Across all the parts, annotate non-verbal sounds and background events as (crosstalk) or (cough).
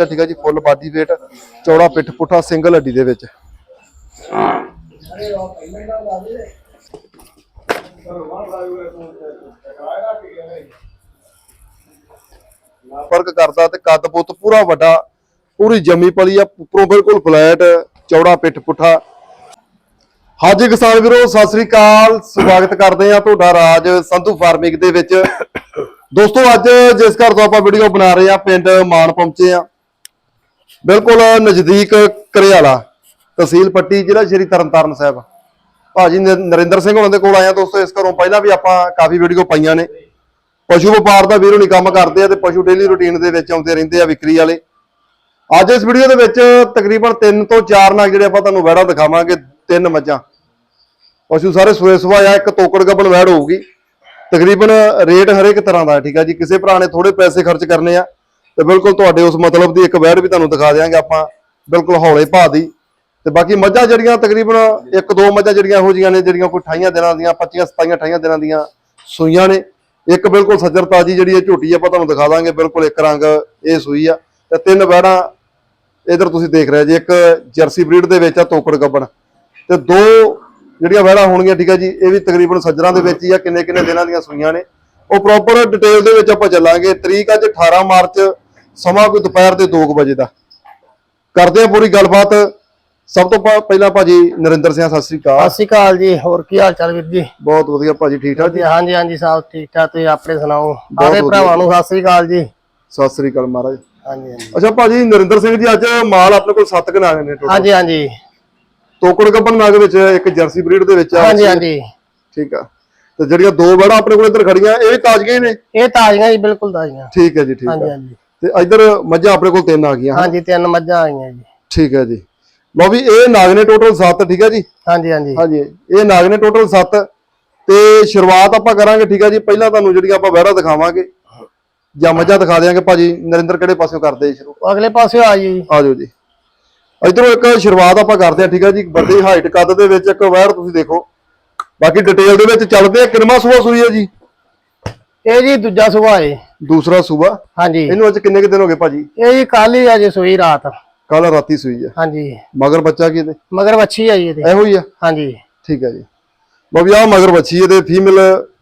ਠੀਕ ਹੈ ਜੀ, ਫੁੱਲ ਬਾਡੀ weight ਚੌੜਾ ਪਿੱਠ ਪੁੱਠਾ, ਸਿੰਗਲ ਹੱਡੀ ਦੇ ਵਿੱਚ। ਫ਼ਰਕ ਕਰਦਾ ਤੇ ਕੱਦ ਪੁੱਤ ਪੂਰਾ ਵੱਡਾ, ਪੂਰੀ ਜਮੀ ਪਲੀ ਆ ਉੱਪਰੋਂ ਬਿਲਕੁਲ ਫਲੈਟ, ਚੌੜਾ ਪਿੱਠ ਪੁੱਠਾ। ਹਾਜੀ ਕਿਸਾਨ ਵੀਰੋ, ਸਤਿ ਸ੍ਰੀ ਅਕਾਲ। ਸਵਾਗਤ ਕਰਦੇ ਆ ਤੁਹਾਡਾ ਰਾਜ ਸੰਧੂ ਫਾਰਮਿੰਗ ਦੇ ਵਿੱਚ। ਦੋਸਤੋ, ਅੱਜ ਜਿਸ ਘਰ ਤੋਂ ਆਪਾਂ ਵੀਡੀਓ ਬਣਾ ਰਹੇ ਆ ਪਿੰਡ ਮਾਨ ਪਹੁੰਚੇ ਆ ਬਿਲਕੁਲ ਨਜ਼ਦੀਕ ਕਰਿਆਲਾ, ਤਹਿਸੀਲ ਪੱਟੀ, ਜ਼ਿਲ੍ਹਾ ਸ਼੍ਰੀ ਤਰਨਤਾਰਨ ਸਾਹਿਬ। ਭਾਜੀ ਨ- ਨਰਿੰਦਰ ਸਿੰਘ ਉਹਨਾਂ ਦੇ ਕੋਲ ਆਇਆ ਦੋਸਤੋ, ਇਸ ਘਰੋਂ ਪਹਿਲਾਂ ਵੀ ਆਪਾਂ ਕਾਫੀ ਵੀਡੀਓ ਪਾਈਆਂ ਨੇ। ਪਸ਼ੂ ਵਪਾਰ ਦਾ ਵੀਰੋ ਨਹੀਂ ਕੰਮ ਕਰਦੇ ਆ ਤੇ ਪਸ਼ੂ ਡੇਲੀ ਰੁਟੀਨ ਦੇ ਵਿੱਚ ਆਉਂਦੇ ਰਹਿੰਦੇ ਆ ਵਿਕਰੀ ਵਾਲੇ। ਅੱਜ ਇਸ ਵੀਡੀਓ ਦੇ ਵਿੱਚ ਤਕਰੀਬਨ 3 ਤੋਂ 4 ਨਗ ਜਿਹੜੇ ਆਪਾਂ ਤੁਹਾਨੂੰ ਵੈੜਾ ਦਿਖਾਵਾਂਗੇ। ਤਿੰਨ ਮੱਝਾਂ। ਪਸ਼ੂ ਸਾਰੇ ਸੂਏ ਸੁਭਾਅ ਆ ਇੱਕ ਤੋਕੜ ਗੱਬਣ ਵੈੜ ਹੋਊਗੀ। ਤਕਰੀਬਨ ਰੇਟ ਹਰੇਕ ਤਰ੍ਹਾਂ ਦਾ ਠੀਕ ਆ ਜੀ। ਕਿਸੇ ਭਰਾ ਨੇ ਥੋੜੇ ਪੈਸੇ ਖਰਚ ਕਰਨੇ ਆ, ਤੇ ਬਿਲਕੁਲ ਤੁਹਾਡੇ ਉਸ ਮਤਲਬ ਦੀ ਇੱਕ ਵੈੜ ਵੀ ਤੁਹਾਨੂੰ ਦਿਖਾ ਦਿਆਂਗੇ ਆਪਾਂ, ਬਿਲਕੁਲ ਹੌਲੇ ਭਾਅ ਦੀ। ਤੇ ਬਾਕੀ ਮੱਝਾਂ ਜਿਹੜੀਆਂ ਤਕਰੀਬਨ ਇੱਕ ਦੋ ਮੱਝਾਂ ਜਿਹੜੀਆਂ ਇਹੋ ਜੀਆਂ ਨੇ, ਜਿਹੜੀਆਂ ਕੋਈ 28 ਦਿਨਾਂ ਦੀਆਂ 25 27 28 ਦਿਨਾਂ ਦੀਆਂ ਸੂਈਆਂ ਨੇ। ਇੱਕ ਬਿਲਕੁਲ ਸੱਜਰ ਤਾਜੀ ਜਿਹੜੀ ਇਹ ਝੋਟੀ ਆਪਾਂ ਤੁਹਾਨੂੰ ਦਿਖਾ ਦਾਂਗੇ, ਬਿਲਕੁਲ ਇੱਕ ਰੰਗ ਇਹ ਸੂਈ ਆ। ਤੇ ਤਿੰਨ ਵੈੜਾਂ ਇਧਰ ਤੁਸੀਂ ਦੇਖ ਰਹੇ ਜੀ, ਇੱਕ ਜਰਸੀ ਬਰੀਡ ਦੇ ਵਿੱਚ ਆ ਤੋਕੜ ਗੱਬਣ। ਤੇ ਦੋ ਜਿਹੜੀਆਂ ਵੈੜਾਂ ਹੋਣਗੀਆਂ ਠੀਕ ਆ ਜੀ ਇਹ ਵੀ ਤਕਰੀਬਨ ਸੱਜਰਾਂ ਦੇ ਵਿੱਚ ਹੀ ਆ ਕਿੰਨੇ ਕਿੰਨੇ ਦਿਨਾਂ ਦੀਆਂ ਸੂਈਆਂ ਨੇ। ਉਹ ਪ੍ਰੋਪਰ ਡਿਟੇਲ ਦੇ ਵਿੱਚ ਆਪਾਂ ਚੱਲਾਂਗੇ। ਤਰੀਕ ਅੱਜ 18 ਮਾਰਚ ਸਮਾਂ ਕੋਈ ਦੁਪਹਿਰ ਦੇ 2 ਵਜੇ ਦਾ। ਕਰਦੇ ਆ ਪੂਰੀ ਗੱਲਬਾਤ। ਸਭ ਤੋਂ ਪਹਿਲਾਂ ਭਾਜੀ ਨਰਿੰਦਰ ਸਿੰਘ ਸਤਿ ਸ੍ਰੀ ਅਕਾਲ। ਸਤਿ ਸ਼੍ਰੀ ਅਕਾਲ ਜੀ। ਹੋਰ ਕੀ ਹਾਲ ਚਾਲ ਵੀਰ ਜੀ? ਬਹੁਤ ਵਧੀਆ ਭਾਜੀ ਠੀਕ ਠਾਕ ਜੀ? ਹਾਂਜੀ ਹਾਂਜੀ ਸਭ ਠੀਕ ਠਾਕ। ਤੁਸੀਂ ਆਪਣੇ ਸੁਣਾਓ? ਸਾਰੇ। ਭਰਾਵਾਂ ਨੂੰ ਸਤਿ ਸ਼੍ਰੀ ਅਕਾਲ ਜੀ। ਸਤਿ ਸ੍ਰੀ ਅਕਾਲ ਮਹਾਰਾਜ। ਹਾਂਜੀ ਹਾਂਜੀ। ਅੱਛਾ ਭਾਜੀ ਨਰਿੰਦਰ ਸਿੰਘ ਜੀ ਅੱਜ ਮਾਲ ਆਪਣੇ ਕੋਲ ਸੱਤ ਕਨਾਗ ਨੇ ਟੋਟਲ ਹਾਂਜੀ ਹਾਂਜੀ। ਤੋਕੜ ਗੱਬਨ ਨਾਗ ਵਿੱਚ ਇੱਕ ਜਰਸੀ ਬਰੀਡ ਦੇ ਵਿੱਚ ਆ। ਹਾਂਜੀ ਹਾਂਜੀ। ਠੀਕ ਆ। ਤੇ ਜਿਹੜੀਆਂ ਦੋ ਵੜਾ ਆਪਣੇ ਕੋਲ ਇੱਧਰ ਖੜੀਆਂ ਇਹ ਵੀ ਹੀ ਨੇ? ਇਹ ਤਾਜ਼ੀਆਂ ਜੀ ਬਿਲਕੁਲ ਤਾਜ਼ੀਆਂ। ਠੀਕ ਹੈ ਜੀ ਠੀਕ ਹਾਂਜੀ ਹੈ ਹਾਂਜੀ। ਤੇ ਇੱਧਰ ਮੱਝਾਂ ਆਪਣੇ ਕੋਲ ਤਿੰਨ ਆ ਗਈਆਂ ਹਾਂਜੀ ਤਿੰਨ ਮੱਝਾਂ ਆਈਆਂ ਜੀ। ਠੀਕ ਹੈ ਜੀ। ਲਓ ਵੀ ਇਹ ਨਾਗ ਨੇ ਟੋਟਲ 7 ਠੀਕ ਹੈ ਜੀ? ਹਾਂਜੀ ਹਾਂਜੀ। ਹਾਂਜੀ ਇਹ ਨਾਗ ਨੇ ਟੋਟਲ 7 ਤੇ ਸ਼ੁਰੂਆਤ ਆਪਾਂ ਕਰਾਂਗੇ ਠੀਕ ਹੈ ਜੀ? ਪਹਿਲਾਂ ਤੁਹਾਨੂੰ ਜਿਹੜੀਆਂ ਆਪਾਂ ਵਹਿੜਾ ਦਿਖਾਵਾਂਗੇ ਜਾਂ ਮੱਝਾਂ ਦਿਖਾ ਦਿਆਂਗੇ ਭਾਜੀ। ਨਰਿੰਦਰ ਕਿਹੜੇ ਪਾਸਿਓਂ ਕਰਦੇ ਸ਼ੁਰੂ? ਅਗਲੇ ਪਾਸੇ ਆ ਜੀ। ਆ ਜਾਓ ਜੀ। ਇਧਰੋਂ ਇੱਕ ਸ਼ੁਰੂਆਤ ਆਪਾਂ ਕਰਦੇ ਆ ਠੀਕ ਹੈ ਜੀ? ਵੱਡੀ ਹਾਈਟ ਕੱਦ ਦੇ ਵਿੱਚ ਇੱਕ ਵਹਿੜ ਤੁਸੀਂ ਦੇਖੋ। ਬਾਕੀ ਡਿਟੇਲ ਦੇ ਵਿੱਚ ਚੱਲਦੇ ਆ ਕਿੰਨਵਾਂ ਸੂਆ ਸੂਈ ਹੈ ਜੀ? ਇਹ ਜੀ ਦੂਜਾ ਸੁਭਾਅ ਹੈ ਦੂਸਰਾ ਸੂਆ? ਹਾਂਜੀ। ਇਹਨੂੰ ਅੱਜ ਕਿੰਨੇ ਕੁ ਦਿਨ ਹੋ ਗਏ ਭਾਜੀ? ਇਹ ਜੀ ਕੱਲ ਹੀ ਆ ਜੀ ਸੋਈ ਰਾਤ। ਕੱਲ ਰਾਤੀ ਸੂਈ ਹੈ ਹਾਂਜੀ। ਮਗਰ ਬੱਚਾ ਕੀ ਇਹਦੇ? ਮਗਰ ਵੱਛੀ ਆਈ ਇਹਦੇ। ਇਹੋ ਹੀ ਆ? ਹਾਂਜੀ। ਠੀਕ ਹੈ ਜੀ। ਵੀ ਆ ਮਗਰ ਬੱਚੀ ਇਹਦੇ ਫੀਮੇਲ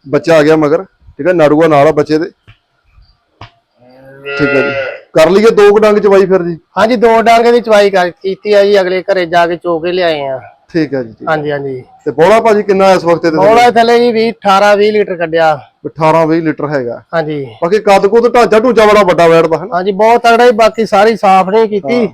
ਬੱਚਾ ਆ ਗਿਆ ਮਗਰ। ਠੀਕ ਹੈ ਨਾੜੂਆ ਨਾਲ ਆ ਬੱਚੇ ਦੇ। ਠੀਕ ਹੈ ਜੀ। ਕਰ ਲਈਏ ਦੋ ਕੁ ਡੰਗ ਚਵਾਈ ਫਿਰ ਜੀ। ਹਾਂਜੀ ਦੋ ਡਾਂਗੇ ਦੀ ਚਵਾਈ ਕਰ ਕੀਤੀ ਆ ਜੀ ਅਗਲੇ ਘਰੇ ਜਾ ਕੇ ਚੋ ਕੇ ਲਿਆਏ ਆ। ਠੀਕ ਹੈ ਜੀ ਠੀਕ। ਹਾਂਜੀ ਹਾਂਜੀ। ਤੇ ਬੋਲਾ ਭਾਜੀ ਕਿੰਨਾ ਇਸ ਵਕਤ ਇਹਦੇ ਬੋਲਾ ਥੱਲੇ ਜੀ 20 18 20 ਲੀਟਰ ਕੱਢਿਆ। 18 20 ਲੀਟਰ ਹੈਗਾ। ਹਾਂਜੀ। ਬਾਕੀ ਕੱਦ ਕੁੱਦ ਢਾਂਚਾ ਢੂਚਾ ਬੜਾ ਵੱਡਾ ਬੈਠਦਾ ਹੈ ਨਾ। ਹਾਂਜੀ ਬਹੁਤ ਤਗੜਾ ਹੀ ਬਾਕੀ ਸਾਰੀ ਸਾਫ਼ ਨਹੀਂ ਕੀਤੀ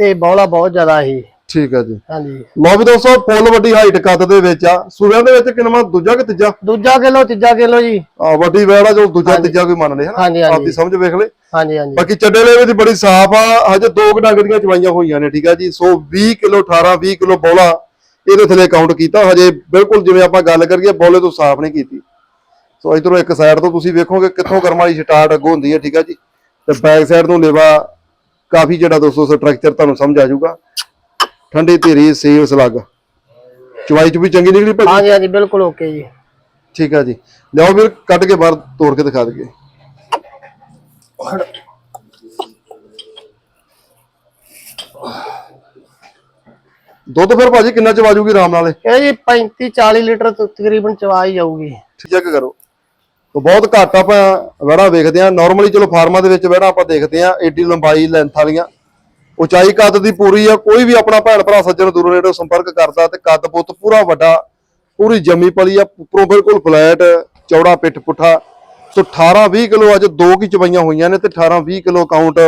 ਤੇ ਬੌਲਾ ਬਹੁਤ ਜ਼ਿਆਦਾ ਸੀ। ਠੀਕ ਹੈ ਜੀ। ਹਾਂਜੀ। ਲਓ ਵੀ ਦੋਸਤੋ ਫੁੱਲ ਵੱਡੀ ਹਾਈਟ ਕੱਦ ਦੇ ਵਿੱਚ ਆ। ਸੂਰਿਆਂ ਦੇ ਵਿੱਚ ਕਿੰਨਾ ਦੂਜਾ ਕਿ ਤੀਜਾ? ਦੂਜਾ ਕਿਲੋ ਤੀਜਾ ਕਿਲੋ ਜੀ। ਆ ਵੱਡੀ ਵੈੜ ਆ ਜੋ ਦੂਜਾ ਤੀਜਾ ਕੋਈ ਮੰਨ ਲੈ ਹਨਾ? ਆਪਦੀ ਸਮਝ ਵੇਖ ਲੈ। ਹਾਂਜੀ ਹਾਂਜੀ। ਬਾਕੀ ਚੱਡੇ ਲੈਵੇ ਦੀ ਬੜੀ ਸਾਫ਼ ਆ। ਹਜੇ ਦੋ ਡੰਗ ਦੀਆਂ ਚਵਾਈਆਂ ਹੋਈਆਂ ਨੇ ਠੀਕ ਆ ਜੀ। ਸੋ 20 ਕਿਲੋ 18 20 ਕਿਲੋ ਬੋਲਾ ਇਹਦੇ ਥੱਲੇ ਕਾਊਂਟ ਕੀਤਾ। ਹਜੇ ਬਿਲਕੁਲ ਜਿਵੇਂ ਆਪਾਂ ਗੱਲ ਕਰੀਏ ਬੋਲੇ ਤੋਂ ਸਾਫ਼ ਨਹੀਂ ਕੀਤੀ। ਸੋ ਇਧਰੋਂ ਇੱਕ ਸਾਈਡ ਤੋਂ ਤੁਸੀਂ ਵੇਖੋਗੇ ਕਿੱਥੋਂ ਕਰਮ ਵਾਲੀ ਸਟਾਰਟ ਅੱਗੋਂ ਹੁੰਦੀ ਹੈ ਠੀਕ ਆ ਜੀ। ਤੇ ਬੈਕ ਸਾਈਡ ਤੋਂ ਲੇਵਾ ਕਾਫੀ ਜਿਹੜਾ ਦੋਸਤੋ ਸਟਰਕਚਰ ਤੁਹਾਨੂੰ ਸਮਝ ਆ ਜਾਊਗਾ। ਠੰਡੀ ਧੀਰੀ ਸੇਵ ਸਲੱਗ। ਚਵਾਈ ਚ ਵੀ ਚੰਗੀ ਨਿਕਲੀ ਭਾਜੀ ਹਾਂਜੀ ਹਾਂਜੀ ਬਿਲਕੁਲ ਓਕੇ ਜੀ। ਠੀਕ ਆ ਜੀ। ਲਿਆਓ ਵੀਰ ਕੱਢ ਕੇ ਬਾਹਰ ਤੋੜ ਕੇ ਦਿਖਾ ਦਈਏ। ਦੁੱਧ ਫਿਰ ਭਾਜੀ ਕਿੰਨਾ ਚ ਵਾਜੂਗੀ ਆਰਾਮ ਨਾਲ ਇਹ? ਇਹ ਜੀ 35 40 ਲੀਟਰ ਤੋਂ ਤਕਰੀਬਨ ਚਵਾਈ ਜਾਊਗੀ। ਚੈੱਕ ਕਰੋ। ਤਾਂ ਬਹੁਤ ਘੱਟ ਆਪਾਂ ਵੜਾ ਵੇਖਦੇ ਆ ਨਾਰਮਲੀ ਚਲੋ ਫਾਰਮਾਂ ਦੇ ਵਿੱਚ ਵੜਾ ਆਪਾਂ ਦੇਖਦੇ ਆ ਏਡੀ ਲੰਬਾਈ ਲੈਂਥ ਵਾਲੀਆਂ। ਉਚਾਈ ਕੱਦ ਦੀ ਪੂਰੀ ਆ, ਕੋਈ ਵੀ ਆਪਣਾ ਭੈਣ ਭਰਾ ਸੱਜਣ ਦੂਰੋਂ ਨੇੜੋਂ ਸੰਪਰਕ ਕਰਦਾ ਤੇ ਕੱਦ ਪੁੱਤ ਪੂਰਾ ਵੱਡਾ, ਪੂਰੀ ਜੰਮੀ ਪਲੀ ਆ, ਉੱਪਰੋਂ ਬਿਲਕੁਲ ਫਲੈਟ ਚੌੜਾ ਪਿੱਠ ਪੁੱਠਾ ਸੋ 18 20 ਕਿਲੋ ਅੱਜ ਦੋ ਕੀ ਚਵਾਈਆਂ ਹੋਈਆਂ ਨੇ ਤੇ 18 20 ਕਿਲੋ ਕਾਊਂਟ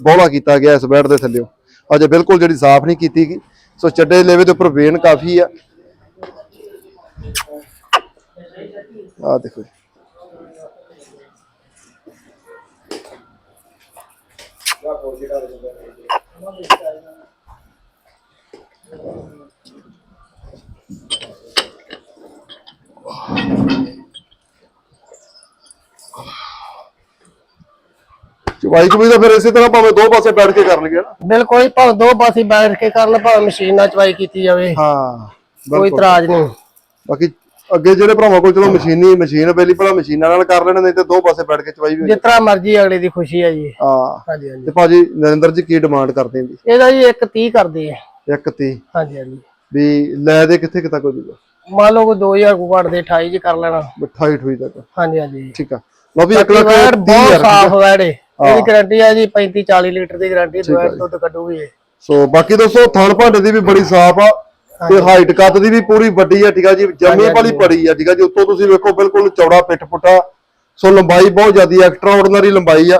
ਬੋਲਾ ਕੀਤਾ ਗਿਆ ਇਸ ਬੈਡ ਦੇ ਥੱਲੇੋਂ ਅਜੇ ਬਿਲਕੁਲ ਜਿਹੜੀ ਸਾਫ਼ ਨਹੀਂ ਕੀਤੀ ਗਈ, ਸੋ ਚੱਡੇ ਲੇਵੇ ਦੇ ਉੱਪਰ ਵੇਨ ਕਾਫੀ ਆ ਆ ਦੇਖੋ ਜੀ। ਚਵਾਈ ਚੁਵਾਈ ਤਾਂ ਫਿਰ ਇਸੇ ਤਰ੍ਹਾਂ ਭਾਵੇਂ ਦੋ ਪਾਸੇ ਬੈਠ ਕੇ ਕਰ ਲਈਏ ਨਾ। ਬਿਲਕੁਲ ਹੀ ਭਾਵੇਂ ਦੋ ਪਾਸੇ ਬੈਠ ਕੇ ਕਰਨ ਭਾਵੇਂ ਮਸ਼ੀਨ ਨਾਲ ਚਵਾਈ ਕੀਤੀ ਜਾਵੇ। ਹਾਂ ਕੋਈ ਇਤਰਾਜ਼ ਨਹੀਂ। ਬਾਕੀ ਅੱਗੇ ਜਿਹੜੇ ਭਰਾਵਾਂ ਕੋਲ ਚਲੋ ਮਸ਼ੀਨੀ ਮਸ਼ੀਨ ਅਵੇਲੇਬਲ ਆ ਮਸ਼ੀਨਾਂ ਨਾਲ ਕਰ ਲੈਣ ਨਹੀਂ ਤੇ ਦੋ ਪਾਸੇ ਬੈਠ ਕੇ ਚਵਾਈ ਵੀ ਹੋ ਜਿਸ ਤਰ੍ਹਾਂ ਮਰਜ਼ੀ ਅਗਲੇ ਦੀ ਖੁਸ਼ੀ ਹੈ ਜੀ। ਆ ਹਾਂਜੀ ਹਾਂਜੀ। ਤੇ ਭਾਜੀ ਨਰਿੰਦਰ ਜੀ ਕੀ ਡਿਮਾਂਡ ਕਰਦੇ ਨੇ ਇਹਦਾ ਜੀ ਇੱਕ 30 ਕਰਦੇ ਆ। ਇੱਕ ਤੀ ਹਾਂਜੀ ਹਾਂਜੀ। ਵੀ ਲੈ ਦੇ ਕਿੱਥੇ ਕਿਤਾ ਕੋਈ ਦੂਗਾ ਮੰਨ ਲਓ ਕੋਈ 2000 ਕੋ ਘੱਟ ਦੇ 28 ਚ ਕਰ ਲੈਣਾ। 28 28 ਤੱਕ। ਹਾਂਜੀ ਹਾਂਜੀ। ਠੀਕ ਆ। ਲਓ ਵੀ 1 ਲੱਖ ਬਹੁਤ ਸਾਫ਼ ਵੈੜ। ਇਹਦੀ ਗਾਰੰਟੀ ਹੈ ਜੀ 35 40 ਲੀਟਰ ਦੀ ਗਾਰੰਟੀ ਦੁੱਧ ਕੱਢੂਗੀ। ਸੋ ਬਾਕੀ ਦੋਸਤੋ ਥਣ ਭਾਂਡੇ ਦੀ ਵੀ ਬੜੀ ਸਾਫ਼ ਆ। ਤੇ ਹਾਈਟ ਕੱਦ ਦੀ ਵੀ ਪੂਰੀ ਵੱਡੀ ਆ ਠੀਕ ਆ ਜੀ। ਜੰਮੀ ਵਾਲੀ ਬੜੀ ਆ ਠੀਕ ਆ ਜੀ। ਉੱਤੋਂ ਤੁਸੀਂ ਵੇਖੋ ਬਿਲਕੁਲ ਚੌੜਾ ਪਿੱਠ ਪੁੱਠਾ। ਸੋ ਲੰਬਾਈ ਬਹੁਤ ਜ਼ਿਆਦੀ ਐਕਸਟਰਾ ਆਰਡੀਨਰੀ ਲੰਬਾਈ ਆ।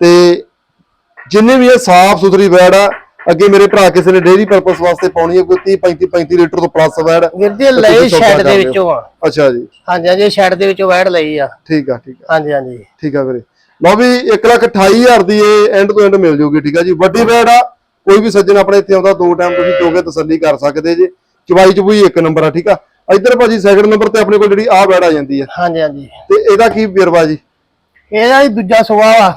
ਤੇ ਜਿੰਨੇ ਵੀ ਇਹ ਸਾਫ਼ ਸੁਥਰੀ ਵੈੜ ਆ ਅੱਗੇ ਮੇਰੇ ਭਰਾ ਕਿਸੇ ਨੇ ਡੇਰੀ ਪਰਪਸ ਵਾਸਤੇ ਪਾਉਣੀ ਹੈ ਕੋਈ 30 35 35 ਲੀਟਰ ਤੋਂ ਪਲੱਸ ਵੈੜ ਵੀਰ ਜੀ ਲਈ ਸ਼ੈਡ ਦੇ ਵਿੱਚੋਂ ਆ। ਅੱਛਾ ਜੀ। ਹਾਂਜੀ ਹਾਂਜੀ ਸ਼ੈਡ ਦੇ ਵਿੱਚੋਂ ਵੈੜ ਲਈ ਆ। ਠੀਕ ਆ ਠੀਕ ਆ। ਹਾਂਜੀ ਹਾਂਜੀ। ਠੀਕ ਆ ਵੀਰੇ। ਲਓ ਵੀ 128000 ਦੀ ਇਹ ਐਂਡ ਤੋਂ ਐਂਡ ਮਿਲ ਜੂਗੀ ਠੀਕ ਆ ਜੀ। ਵੱਡੀ ਵੈੜ ਆ ਕੋਈ ਵੀ ਸੱਜਣ ਆਪਣੇ ਇੱਥੇ ਆਉਂਦਾ ਦੋ ਟਾਈਮ ਤੁਸੀਂ ਚੋਗੇ ਤਸੱਲੀ ਕਰ ਸਕਦੇ ਜੇ। ਚਵਾਈ ਚਬੂਈ ਇੱਕ ਨੰਬਰ ਆ ਠੀਕ ਆ? ਇੱਧਰ ਭਾਜੀ ਸੈਕਿੰਡ ਨੰਬਰ ਤੇ ਆਪਣੇ ਕੋਲ ਜਿਹੜੀ ਆ ਵੈੜ ਆ ਜਾਂਦੀ ਆ। ਹਾਂਜੀ ਹਾਂਜੀ। ਤੇ ਇਹਦਾ ਕੀ ਵੇਰਵਾ ਜੀ? ਇਹਦਾ ਹੀ ਦੂਜਾ ਸੁਆ ਵਾ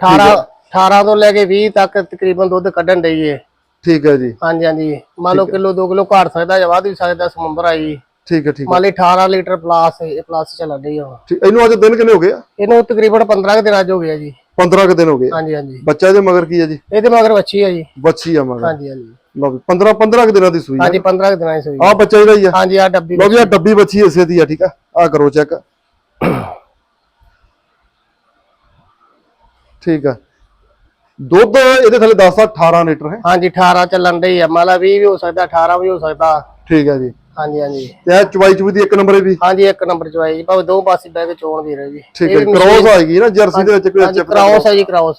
18 18 ਤੋਂ ਲੈ ਕੇ 20 ਤੱਕ ਤਕਰੀਬਨ ਦੁੱਧ ਕੱਢਣ ਡਈ ਏ। ਠੀਕ ਹੈ ਜੀ। ਹਾਂਜੀ ਹਾਂਜੀ। ਮੰਨ ਲਓ ਕਿਲੋ 2 ਕਿਲੋ ਘਟ ਸਕਦਾ ਜਾਂ ਵੱਧ ਵੀ ਸਕਦਾ ਸਮੰਬਰ ਆਈ ਠੀਕ ਹੈ ਠੀਕ ਹੈ ਮੰਨ ਲਈ 18 ਲੀਟਰ ਪਲੱਸ ਇਹ ਪਲੱਸ ਚੱਲਣ ਡਈ ਆ। ਇਹਨੂੰ ਅੱਜ ਦਿਨ ਕਿੰਨੇ ਹੋ ਗਏ ਆ? ਇਹਨੂੰ ਤਕਰੀਬਨ 15 ਕੁ ਦਿਨਾਂ ਚ ਹੋ ਗਿਆ ਜੀ। 15 ਕੁ ਦਿਨ ਹੋ ਗਏ। ਹਾਂਜੀ ਹਾਂਜੀ। ਬੱਚਾ ਇਹਦੇ ਮਗਰ ਕੀ ਹੈ ਜੀ? ਇਹਦੇ ਮਗਰ ਵੱਛੀ ਆ ਜੀ। ਬੱਚੀ ਆ ਮਗਰ। ਹਾਂਜੀ ਹਾਂਜੀ। ਵੀ 15 15 ਕੁ ਦਿਨਾਂ ਦੀ ਸੂਈ ਹਾਂਜੀ 15 ਕੁ ਦਿਨਾਂ ਦੀ ਸੂਈ ਆ ਬੱਚਾ ਇਹਦਾ ਹੀ ਆ। ਹਾਂਜੀ ਆ ਡੱਬੀ ਲਓ ਵੀ ਆ ਡੱਬੀ ਬੱਚੀ ਇਸੇ ਦੀ ਆ ਠੀਕ ਆ? ਆ ਕਰੋ ਚੈੱਕ। ਠੀਕ ਆ। ਦੁੱਧ ਇਹਦੇ ਥੱਲੇ ਦੱਸਦਾ 18 ਲੀਟਰ ਹੈ। ਹਾਂਜੀ 18 ਚੱਲਣ ਡਈ ਆ। ਮੰਨ ਲਾ 20 ਵੀ ਹੋ ਸਕਦਾ 18 ਵੀ ਹੋ ਸਕਦਾ। ਠੀਕ ਹੈ ਜੀ। ਹਾਂਜੀ ਹਾਂਜੀ। ਤੇ ਇਹ ਚਵਾਈ ਚੁਬੀ ਦੀ ਇੱਕ ਨੰਬਰ ਹੈ ਵੀ? ਹਾਂਜੀ ਇੱਕ ਨੰਬਰ ਚ ਆਈ ਜੀ। ਭਾਵੇਂ ਦੋ ਪਾਸੇ ਬਹਿ ਕੇ ਚੋਣ ਵੀ ਰਹੇ ਜੀ। ਠੀਕ ਹੈ ਕ੍ਰੋਸ ਆਏਗੀ ਨਾ ਜਰਸੀ ਦੇ ਵਿੱਚ ਕੋਈ ਅੱਛਾ ਕ੍ਰਾਸ ਹੈ ਜੀ ਕ੍ਰਾਸ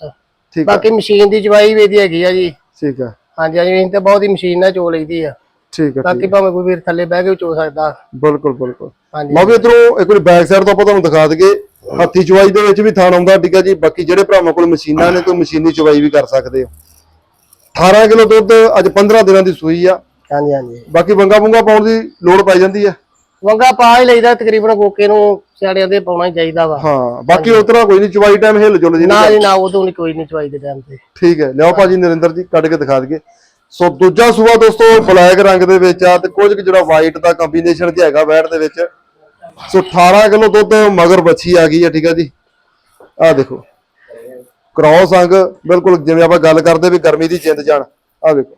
ਠੀਕ ਆ ਬਾਕੀ ਮਸ਼ੀਨ ਦੀ ਜਵਾਈ ਵੀ ਇਹਦੀ ਹੈਗੀ ਆ ਜੀ। ਠੀਕ ਆ ਹਾਂਜੀ ਹਾਂਜੀ ਅਸੀਂ ਤੇ ਬਹੁਤ ਹੀ ਮਸ਼ੀਨ ਨਾਲ ਚੋ ਲਈਦੀ ਆ। ਠੀਕ ਆ ਬਾਕੀ ਭਾਵੇਂ ਕੋਈ ਵੀਰ ਥੱਲੇ ਬਹਿ ਕੇ ਚੋ ਸਕਦਾ। ਬਿਲਕੁਲ ਬਿਲਕੁਲ। ਹਾਂਜੀ। ਲਓ ਵੀ ਇਧਰੋਂ ਇੱਕ ਵਾਰੀ ਬੈਕ ਸਾਈਡ ਤੋਂ ਆਪਾਂ ਤੁਹਾਨੂੰ ਦਿਖਾ ਦਈਏ। ਹੱਥੀ ਚਵਾਈ ਦੇ ਵਿੱਚ ਵੀ ਥਾਣ ਆਉਂਦਾ ਠੀਕ ਆ ਜੀ। ਬਾਕੀ ਜਿਹੜੇ ਭਰਾਵਾਂ ਕੋਲ ਮਸ਼ੀਨਾਂ ਨੇ ਕੋਈ ਮਸ਼ੀਨੀ ਚਵਾਈ ਵੀ ਕਰ ਸਕਦੇ ਹੋ 18 ਕਿਲੋ ਦੁੱਧ ਅੱਜ 15 ਦਿਨਾਂ ਦੀ ਸੂਈ ਆ। ਹਾਂਜੀ ਹਾਂਜੀ। ਬਾਕੀ ਵੰਗਾ ਵੰਗਾ ਪਾਉਣ ਦੀ ਲੋੜ ਪੈ ਜਾਂਦੀ ਆ ਵੰਗਾ ਪਾ ਹੀ ਲਈਦਾ ਤਕਰੀਬਨ ਗੋਕੇ ਨੂੰ ਸਿਆੜਿਆਂ ਦੇ ਪਾਉਣਾ ਹੀ ਚਾਹੀਦਾ ਵਾ। ਹਾਂ ਬਾਕੀ ਉਤਰਾ ਕੋਈ ਨਹੀਂ ਚਵਾਈ ਟਾਈਮ ਹਿੱਲ ਜੁਲ ਜੀ ਨਾ ਜੀ ਨਾ ਉਦੋਂ ਨਹੀਂ ਕੋਈ ਨਹੀਂ ਚਵਾਈ ਦੇ ਟਾਈਮ ਤੇ। ਠੀਕ ਹੈ ਲਿਆਓ ਭਾਜੀ ਨਰਿੰਦਰ ਜੀ ਕੱਢ ਕੇ ਦਿਖਾ ਦਈਏ। ਸੋ ਦੂਜਾ ਸੂਆ ਦੋਸਤੋ ਬਲੈਕ ਰੰਗ ਦੇ ਵਿੱਚ ਆ ਤੇ ਕੁਝ ਜਿਹੜਾ ਵਾਈਟ ਦਾ ਕੰਬੀਨੇਸ਼ਨ ਚ ਹੈਗਾ ਵੈਟ ਦੇ ਵਿੱਚ। ਸੋ 18 ਕਿਲੋ ਦੁੱਧ ਮਗਰ ਬੱਚੀ ਆ ਗਈ ਹੈ ਠੀਕ ਹੈ ਜੀ। ਆਹ ਦੇਖੋ ਕ੍ਰੋਸ ਅੰਗ ਬਿਲਕੁਲ ਜਿਵੇਂ ਆਪਾਂ ਗੱਲ ਕਰਦੇ ਵੀ ਗਰਮੀ ਦੀ ਜਿੰਦ ਜਾਣ ਆਹ ਦੇਖੋ।